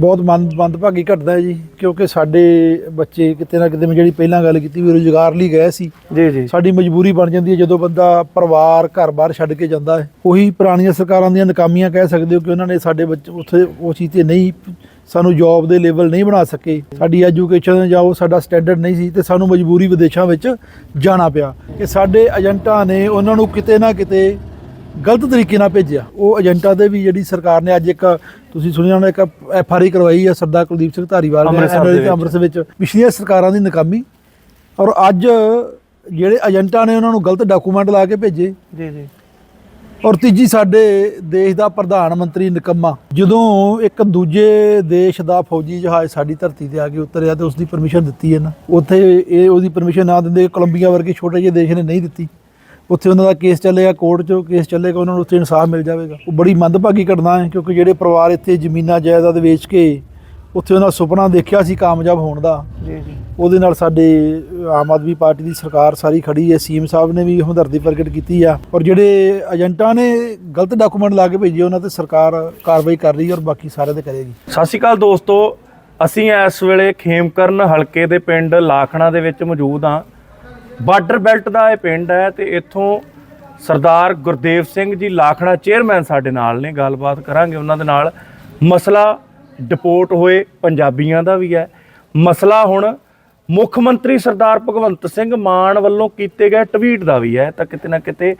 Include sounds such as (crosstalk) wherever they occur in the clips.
ਬਹੁਤ ਮੰਦ ਮੰਦਭਾਗੀ ਘਟਨਾ ਹੈ ਜੀ ਕਿਉਂਕਿ ਸਾਡੇ ਬੱਚੇ ਕਿਤੇ ਨਾ ਕਿਤੇ ਮੈਂ ਜਿਹੜੀ ਪਹਿਲਾਂ ਗੱਲ ਕੀਤੀ ਵੀ ਰੁਜ਼ਗਾਰ ਲਈ ਗਏ ਸੀ ਜੀ ਜੀ। ਸਾਡੀ ਮਜਬੂਰੀ ਬਣ ਜਾਂਦੀ ਹੈ ਜਦੋਂ ਬੰਦਾ ਪਰਿਵਾਰ ਘਰ-ਬਾਰ ਛੱਡ ਕੇ ਜਾਂਦਾ ਹੈ। ਉਹੀ ਪੁਰਾਣੀਆਂ ਸਰਕਾਰਾਂ ਦੀਆਂ ਨਾਕਾਮੀਆਂ ਕਹਿ ਸਕਦੇ ਹੋ ਕਿ ਉਹਨਾਂ ਨੇ ਸਾਡੇ ਬੱਚੇ ਉੱਥੇ ਉਹ ਚੀਜ਼ ਤੇ ਨਹੀਂ ਸਾਨੂੰ ਜੌਬ ਦੇ ਲੈਵਲ ਨਹੀਂ ਬਣਾ ਸਕੇ। ਸਾਡੀ ਐਜੂਕੇਸ਼ਨ ਜਾਂ ਉਹ ਸਾਡਾ ਸਟੈਂਡਰਡ ਨਹੀਂ ਸੀ ਤੇ ਸਾਨੂੰ ਮਜਬੂਰੀ ਵਿਦੇਸ਼ਾਂ ਵਿੱਚ ਜਾਣਾ ਪਿਆ। ਕਿ ਸਾਡੇ ਏਜੰਟਾਂ ਨੇ ਉਹਨਾਂ ਨੂੰ ਕਿਤੇ ਨਾ ਕਿਤੇ ਗਲਤ ਤਰੀਕੇ ਨਾਲ ਭੇਜਿਆ। ਉਹ ਏਜੰਟਾਂ ਦੇ ਵੀ ਜਿਹੜੀ ਸਰਕਾਰ ਨੇ ਅੱਜ ਇੱਕ ਤੁਸੀਂ ਸੁਣਿਆ ਹੋਣਾ ਇੱਕ ਐਫ ਆਰ ਆਈ ਕਰਵਾਈ ਹੈ ਸਰਦਾਰ ਕੁਲਦੀਪ ਸਿੰਘ ਧਾਰੀਵਾਲ ਨੇ ਅੰਮ੍ਰਿਤਸਰ ਵਿੱਚ। ਪਿਛਲੀਆਂ ਸਰਕਾਰਾਂ ਦੀ ਨਾਕਾਮੀ। ਔਰ ਅੱਜ ਜਿਹੜੇ ਏਜੰਟਾਂ ਨੇ ਉਹਨਾਂ ਨੂੰ ਗਲਤ ਡਾਕੂਮੈਂਟ ਲਾ ਕੇ ਭੇਜੇ। ਜੀ ਜੀ। ਔਰ ਤੀਜੀ ਸਾਡੇ ਦੇਸ਼ ਦਾ ਪ੍ਰਧਾਨ ਮੰਤਰੀ ਨਿਕੰਮਾ। ਜਦੋਂ ਇੱਕ ਦੂਜੇ ਦੇਸ਼ ਦਾ ਫੌਜੀ ਜਹਾਜ਼ ਸਾਡੀ ਧਰਤੀ ਤੇ ਆ ਕੇ ਉਤਰਿਆ ਤੇ ਉਸ ਦੀ ਪਰਮਿਸ਼ਨ ਦਿੱਤੀ ਹੈ ਨਾ ਉੱਥੇ ਇਹ ਉਹਦੀ ਪਰਮਿਸ਼ਨ ਨਾ ਦਿੰਦੇ ਕੋਲੰਬੀਆ ਵਰਗੇ ਛੋਟੇ ਜਿਹੇ ਦੇਸ਼ ਨੇ ਨਹੀਂ ਦਿੱਤੀ। ਉੱਥੇ ਉਹਨਾਂ ਦਾ ਕੇਸ ਚੱਲੇਗਾ ਕੋਰਟ 'ਚ ਕੇਸ ਚੱਲੇਗਾ ਉਹਨਾਂ ਨੂੰ ਉੱਥੇ ਇਨਸਾਫ ਮਿਲ ਜਾਵੇਗਾ। ਉਹ ਬੜੀ ਮੰਦਭਾਗੀ ਘਟਨਾ ਹੈ ਕਿਉਂਕਿ ਜਿਹੜੇ ਪਰਿਵਾਰ ਇੱਥੇ ਜ਼ਮੀਨਾਂ ਜਾਇਦਾਦ ਵੇਚ ਕੇ ਉੱਥੇ ਉਹਨਾਂ ਸੁਪਨਾ ਦੇਖਿਆ ਸੀ ਕਾਮਯਾਬ ਹੋਣ ਦਾ। ਜੀ ਜੀ। ਉਹਦੇ ਨਾਲ ਸਾਡੇ ਆਮ ਆਦਮੀ ਪਾਰਟੀ ਦੀ ਸਰਕਾਰ ਸਾਰੀ ਖੜੀ ਹੈ ਸੀਐਮ ਸਾਹਿਬ ਨੇ ਵੀ ਹਮਦਰਦੀ ਪ੍ਰਗਟ ਕੀਤੀ ਆ। ਔਰ ਜਿਹੜੇ ਏਜੰਟਾਂ ਨੇ ਗਲਤ ਡਾਕੂਮੈਂਟ ਲਾ ਕੇ ਭੇਜੇ ਉਹਨਾਂ ਤੇ ਸਰਕਾਰ ਕਾਰਵਾਈ ਕਰ ਰਹੀ ਹੈ ਔਰ ਬਾਕੀ ਸਾਰਿਆਂ ਤੇ ਕਰੇਗੀ। ਸਤਿ ਸ਼੍ਰੀ ਅਕਾਲ ਦੋਸਤੋ ਅਸੀਂ ਇਸ ਵੇਲੇ ਖੇਮਕਰਨ ਹਲਕੇ ਦੇ ਪਿੰਡ ਲਾਖਣਾ ਦੇ ਵਿੱਚ ਮੌਜੂਦ ਹਾਂ। ਬਾਰਡਰ ਬੈਲਟ ਦਾ ਇਹ ਪਿੰਡ ਹੈ ਤੇ ਇੱਥੋਂ ਸਰਦਾਰ ਗੁਰਦੇਵ ਸਿੰਘ ਜੀ ਲਾਖੜਾ ਚੇਅਰਮੈਨ ਸਾਡੇ ਨਾਲ ਨੇ, ਗੱਲਬਾਤ ਕਰਾਂਗੇ ਉਹਨਾਂ ਦੇ ਨਾਲ। ਮਸਲਾ ਡਿਪੋਰਟ ਹੋਏ ਪੰਜਾਬੀਆਂ ਦਾ ਵੀ ਹੈ। ਮਸਲਾ ਹੁਣ ਮੁੱਖ ਮੰਤਰੀ ਸਰਦਾਰ ਭਗਵੰਤ ਸਿੰਘ ਮਾਨ ਵੱਲੋਂ ਕੀਤੇ ਗਏ ਟਵੀਟ ਦਾ ਵੀ ਹੈ, ਤਾਂ ਕਿਤੇ ਨਾ ਕਿਤੇ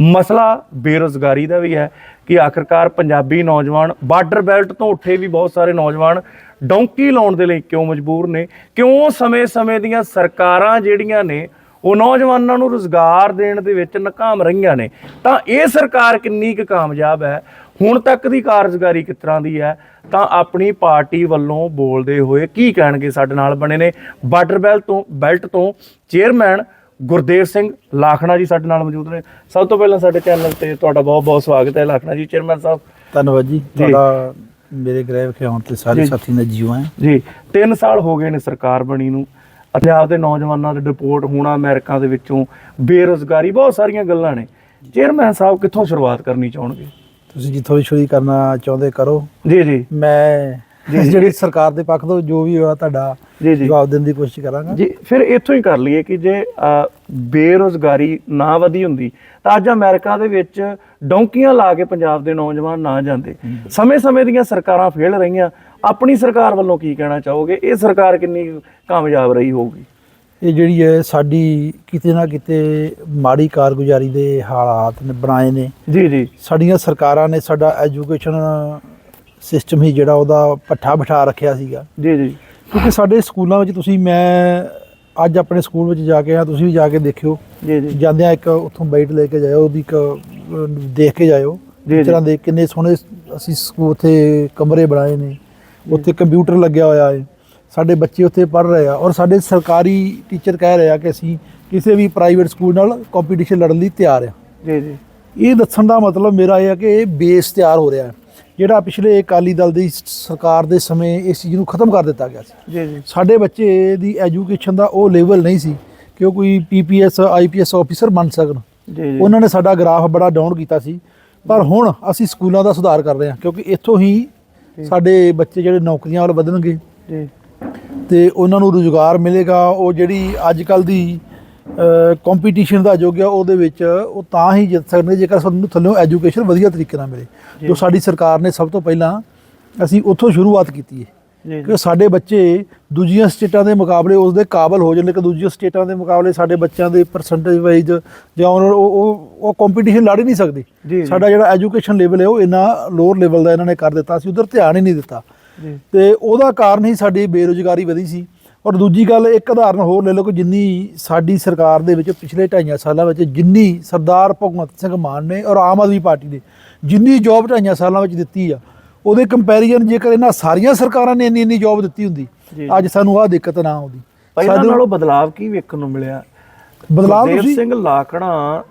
ਮਸਲਾ ਬੇਰੋਜ਼ਗਾਰੀ ਦਾ ਵੀ ਹੈ ਕਿ ਆਖਰਕਾਰ ਪੰਜਾਬੀ ਨੌਜਵਾਨ ਬਾਰਡਰ ਬੈਲਟ ਤੋਂ ਉੱਠੇ ਵੀ ਬਹੁਤ ਸਾਰੇ ਨੌਜਵਾਨ ਡੌਂਕੀ ਲਾਉਣ ਦੇ ਲਈ ਕਿਉਂ ਮਜਬੂਰ ਨੇ? ਕਿਉਂ ਸਮੇਂ-ਸਮੇਂ ਦੀਆਂ ਸਰਕਾਰਾਂ ਜਿਹੜੀਆਂ ਨੇ ਉਹ ਨੌਜਵਾਨਾਂ ਨੂੰ ਰੋਜ਼ਗਾਰ ਦੇਣ ਦੇ ਵਿੱਚ ਨਾਕਾਮ ਰਹੀਆਂ ਨੇ। ਤਾਂ ਇਹ ਸਰਕਾਰ ਕਿੰਨੀ ਕੁ ਕਾਮਯਾਬ ਹੈ? ਹੁਣ ਤੱਕ ਦੀ ਕਾਰਜਕਾਰੀ ਕਿਸ ਤਰ੍ਹਾਂ ਦੀ ਹੈ? ਤਾਂ ਆਪਣੀ ਪਾਰਟੀ ਵੱਲੋਂ ਬੋਲਦੇ ਹੋਏ ਕੀ ਕਹਿਣਗੇ ਸਾਡੇ ਨਾਲ ਬਣੇ ਨੇ ਬਾਰਡਰ ਬੈਲਟ ਤੋਂ ਬੈਲਟ ਤੋਂ ਚੇਅਰਮੈਨ ਗੁਰਦੇਵ ਸਿੰਘ ਲਾਖਣਾ ਜੀ ਸਾਡੇ ਨਾਲ ਮੌਜੂਦ ਨੇ। ਸਭ ਤੋਂ ਪਹਿਲਾਂ ਸਾਡੇ ਚੈਨਲ ਤੇ ਤੁਹਾਡਾ ਬਹੁਤ ਬਹੁਤ ਸਵਾਗਤ ਹੈ ਲਾਖਣਾ ਜੀ ਚੇਅਰਮੈਨ ਸਾਹਿਬ। ਧੰਨਵਾਦ ਜੀ। ਤੁਹਾਡਾ ਮੇਰੇ ਗ੍ਰਹਿ ਵਿਖੇ ਆਉਣ ਤੇ ਸਾਰੇ। ਸਾਥੀ ਨੇ ਜੀਵਾਂ ਜੀ। 3 ਸਾਲ ਹੋ ਗਏ ਨੇ ਸਰਕਾਰ ਬਣੀ ਨੂੰ। ਪੰਜਾਬ ਦੇ ਨੌਜਵਾਨਾਂ ਦੇ ਡਿਪੋਰਟ ਹੋਣਾ ਅਮਰੀਕਾ ਦੇ ਵਿੱਚੋਂ ਬੇਰੁਜ਼ਗਾਰੀ ਬਹੁਤ ਸਾਰੀਆਂ ਗੱਲਾਂ ਨੇ। ਚੇਅਰਮੈਨ ਸਾਹਿਬ ਕਿੱਥੋਂ ਸ਼ੁਰੂਆਤ ਕਰਨੀ ਚਾਹਣਗੇ? ਤੁਸੀਂ ਜਿੱਥੋਂ ਵੀ ਸ਼ੁਰੂ ਕਰਨਾ ਚਾਹੁੰਦੇ ਕਰੋ। ਜੀ ਜੀ। ਮੈਂ ਜਿਹੜੀ ਸਰਕਾਰ ਦੇ ਪੱਖ ਤੋਂ ਜੋ ਵੀ ਹੋਇਆ ਤੁਹਾਡਾ ਜਵਾਬ ਦੇਣ ਦੀ ਕੋਸ਼ਿਸ਼ ਕਰਾਂਗਾ। ਜੀ ਫਿਰ ਇੱਥੋਂ ਹੀ ਕਰ ਲਈਏ ਕਿ ਜੇ ਬੇਰੁਜ਼ਗਾਰੀ ਨਾ ਵਧੀ ਹੁੰਦੀ ਤਾਂ ਅੱਜ ਅਮਰੀਕਾ ਦੇ ਵਿੱਚ ਡੌਂਕੀਆਂ ਲਾ ਕੇ ਪੰਜਾਬ ਦੇ ਨੌਜਵਾਨ ਨਾ ਜਾਂਦੇ। ਸਮੇਂ-ਸਮੇਂ ਦੀਆਂ ਸਰਕਾਰਾਂ ਫੇਲ ਰਹੀਆਂ ਆਪਣੀ ਸਰਕਾਰ ਵੱਲੋਂ ਕੀ ਕਹਿਣਾ ਚਾਹੋਗੇ? ਇਹ ਸਰਕਾਰ ਕਿੰਨੀ ਕਾਮਯਾਬ ਰਹੀ ਹੋਊਗੀ? ਇਹ ਜਿਹੜੀ ਹੈ ਸਾਡੀ ਕਿਤੇ ਨਾ ਕਿਤੇ ਮਾੜੀ ਕਾਰਗੁਜ਼ਾਰੀ ਦੇ ਹਾਲਾਤ ਨੇ ਬਣਾਏ ਨੇ। ਜੀ ਜੀ। ਸਾਡੀਆਂ ਸਰਕਾਰਾਂ ਨੇ ਸਾਡਾ ਐਜੂਕੇਸ਼ਨ ਸਿਸਟਮ ਹੀ ਜਿਹੜਾ ਉਹਦਾ ਪੱਠਾ ਬਿਠਾ ਰੱਖਿਆ ਸੀਗਾ। ਜੀ ਜੀ। ਕਿਉਂਕਿ ਸਾਡੇ ਸਕੂਲਾਂ ਵਿੱਚ ਤੁਸੀਂ ਮੈਂ ਅੱਜ ਆਪਣੇ ਸਕੂਲ ਵਿੱਚ ਜਾ ਕੇ ਆ ਤੁਸੀਂ ਵੀ ਜਾ ਕੇ ਦੇਖਿਓ। ਜੀ ਜੀ। ਜਾਂਦਿਆਂ ਇੱਕ ਉੱਥੋਂ ਬਾਈਟ ਲੈ ਕੇ ਜਾਇਓ ਉਹਦੀ ਇੱਕ ਦੇਖ ਕੇ ਜਾਇਓ। ਜੀ, ਜੀ। ਟੀਚਰਾਂ ਦੇ ਕਿੰਨੇ ਸੋਹਣੇ ਅਸੀਂ ਸਕੂਲ ਉੱਥੇ ਕਮਰੇ ਬਣਾਏ ਨੇ। ਉੱਥੇ ਕੰਪਿਊਟਰ ਲੱਗਿਆ ਹੋਇਆ ਹੈ। ਸਾਡੇ ਬੱਚੇ ਉੱਥੇ ਪੜ੍ਹ ਰਹੇ ਆ ਔਰ ਸਾਡੇ ਸਰਕਾਰੀ ਟੀਚਰ ਕਹਿ ਰਹੇ ਆ ਕਿ ਅਸੀਂ ਕਿਸੇ ਵੀ ਪ੍ਰਾਈਵੇਟ ਸਕੂਲ ਨਾਲ ਕੰਪੀਟੀਸ਼ਨ ਲੜਨ ਲਈ ਤਿਆਰ ਆ। ਜੀ ਜੀ। ਇਹ ਦੱਸਣ ਦਾ ਮਤਲਬ ਮੇਰਾ ਇਹ ਹੈ ਕਿ ਇਹ ਬੇਸ ਤਿਆਰ ਹੋ ਰਿਹਾ ਹੈ ਜਿਹੜਾ ਪਿਛਲੇ ਅਕਾਲੀ ਦਲ ਦੀ ਸਰਕਾਰ ਦੇ ਸਮੇਂ ਇਸ ਚੀਜ਼ ਨੂੰ ਖਤਮ ਕਰ ਦਿੱਤਾ ਗਿਆ ਸੀ। ਜੀ ਜੀ। ਸਾਡੇ ਬੱਚੇ ਦੀ ਐਜੂਕੇਸ਼ਨ ਦਾ ਉਹ ਲੈਵਲ ਨਹੀਂ ਸੀ ਕਿ ਉਹ ਕੋਈ ਪੀਪੀਐਸ ਆਈਪੀਐਸ ਆਫੀਸਰ ਬਣ ਸਕਣ। ਜੀ ਜੀ। ਉਹਨਾਂ ਨੇ ਸਾਡਾ ਗ੍ਰਾਫ ਬੜਾ ਡਾਊਨ ਕੀਤਾ ਸੀ। ਪਰ ਹੁਣ ਅਸੀਂ ਸਕੂਲਾਂ ਦਾ ਸੁਧਾਰ ਕਰ ਰਹੇ ਹਾਂ ਕਿਉਂਕਿ ਇੱਥੋਂ ਹੀ ਸਾਡੇ ਬੱਚੇ ਜਿਹੜੇ ਨੌਕਰੀਆਂ ਵੱਲ ਵਧਣਗੇ ਜੀ। ਤੇ ਉਹਨਾਂ ਨੂੰ ਰੁਜ਼ਗਾਰ ਮਿਲੇਗਾ ਉਹ ਜਿਹੜੀ ਅੱਜ ਕੱਲ ਦੀ ਕੰਪੀਟੀਸ਼ਨ ਦਾ ਯੁੱਗ ਆ ਉਹਦੇ ਵਿੱਚ ਉਹ ਤਾਂ ਹੀ ਜਿੱਤ ਸਕਦੇ ਜੇਕਰ ਸਾਨੂੰ ਥੱਲੋਂ ਐਜੂਕੇਸ਼ਨ ਵਧੀਆ ਤਰੀਕੇ ਨਾਲ ਮਿਲੇ। ਜੋ। ਸਾਡੀ ਸਰਕਾਰ ਨੇ ਸਭ ਤੋਂ ਪਹਿਲਾਂ ਅਸੀਂ ਉੱਥੋਂ ਸ਼ੁਰੂਆਤ ਕੀਤੀ ਹੈ। ਕਿ ਸਾਡੇ ਬੱਚੇ ਦੂਜੀਆਂ ਸਟੇਟਾਂ ਦੇ ਮੁਕਾਬਲੇ ਉਸ ਦੇ ਕਾਬਲ ਹੋ ਜਾਣ ਕਿ ਦੂਜੀਆਂ ਸਟੇਟਾਂ ਦੇ ਮੁਕਾਬਲੇ ਸਾਡੇ ਬੱਚਿਆਂ ਦੇ ਪਰਸੈਂਟੇਜ ਵਾਈਜ਼ ਜਾਂ ਉਹ ਉਹ ਕੰਪੀਟੀਸ਼ਨ ਲੜ ਹੀ ਨਹੀਂ ਸਕਦੇ। ਸਾਡਾ ਜਿਹੜਾ ਐਜੂਕੇਸ਼ਨ ਲੈਵਲ ਹੈ ਉਹ ਇੰਨਾ ਲੋਅਰ ਲੈਵਲ ਦਾ ਇਹਨਾਂ ਨੇ ਕਰ ਦਿੱਤਾ ਸੀ ਉਧਰ ਧਿਆਨ ਹੀ ਨਹੀਂ ਦਿੱਤਾ। ਤੇ ਉਹਦਾ ਕਾਰਨ ਹੀ ਸਾਡੀ ਬੇਰੁਜ਼ਗਾਰੀ ਵਧੀ ਸੀ। ਔਰ ਦੂਜੀ ਗੱਲ ਇੱਕ ਉਦਾਹਰਨ ਹੋਰ ਲੈ ਲਓ ਕਿ ਜਿੰਨੀ ਸਾਡੀ ਸਰਕਾਰ ਦੇ ਵਿੱਚ ਪਿਛਲੇ ਢਾਈਆਂ ਸਾਲਾਂ ਵਿੱਚ ਜਿੰਨੀ ਸਰਦਾਰ ਭਗਵੰਤ ਸਿੰਘ ਮਾਨ ਨੇ ਔਰ ਆਮ ਆਦਮੀ ਪਾਰਟੀ ਨੇ ਜਿੰਨੀ ਜੌਬ ਢਾਈਆਂ ਸਾਲਾਂ ਵਿੱਚ ਦਿੱਤੀ ਆ ਉਹਦੇ ਕੰਪੈਰੀਜ਼ਨ ਜੇਕਰ ਇਹਨਾਂ ਸਾਰੀਆਂ ਸਰਕਾਰਾਂ ਨੇ ਇੰਨੀ ਇੰਨੀ ਜੌਬ ਦਿੱਤੀ ਹੁੰਦੀ। ਅੱਜ ਸਾਨੂੰ ਆਹ ਦਿੱਕਤ ਨਾ ਆਉਂਦੀ। ਪਹਿਲਾਂ ਨਾਲੋਂ ਬਦਲਾਵ ਕੀ ਵੇਖਣ ਨੂੰ ਮਿਲਿਆ? ਬਦਲਾਅ ਤੁਸੀਂ ਸਿੰਘ ਲਾਕੜਾ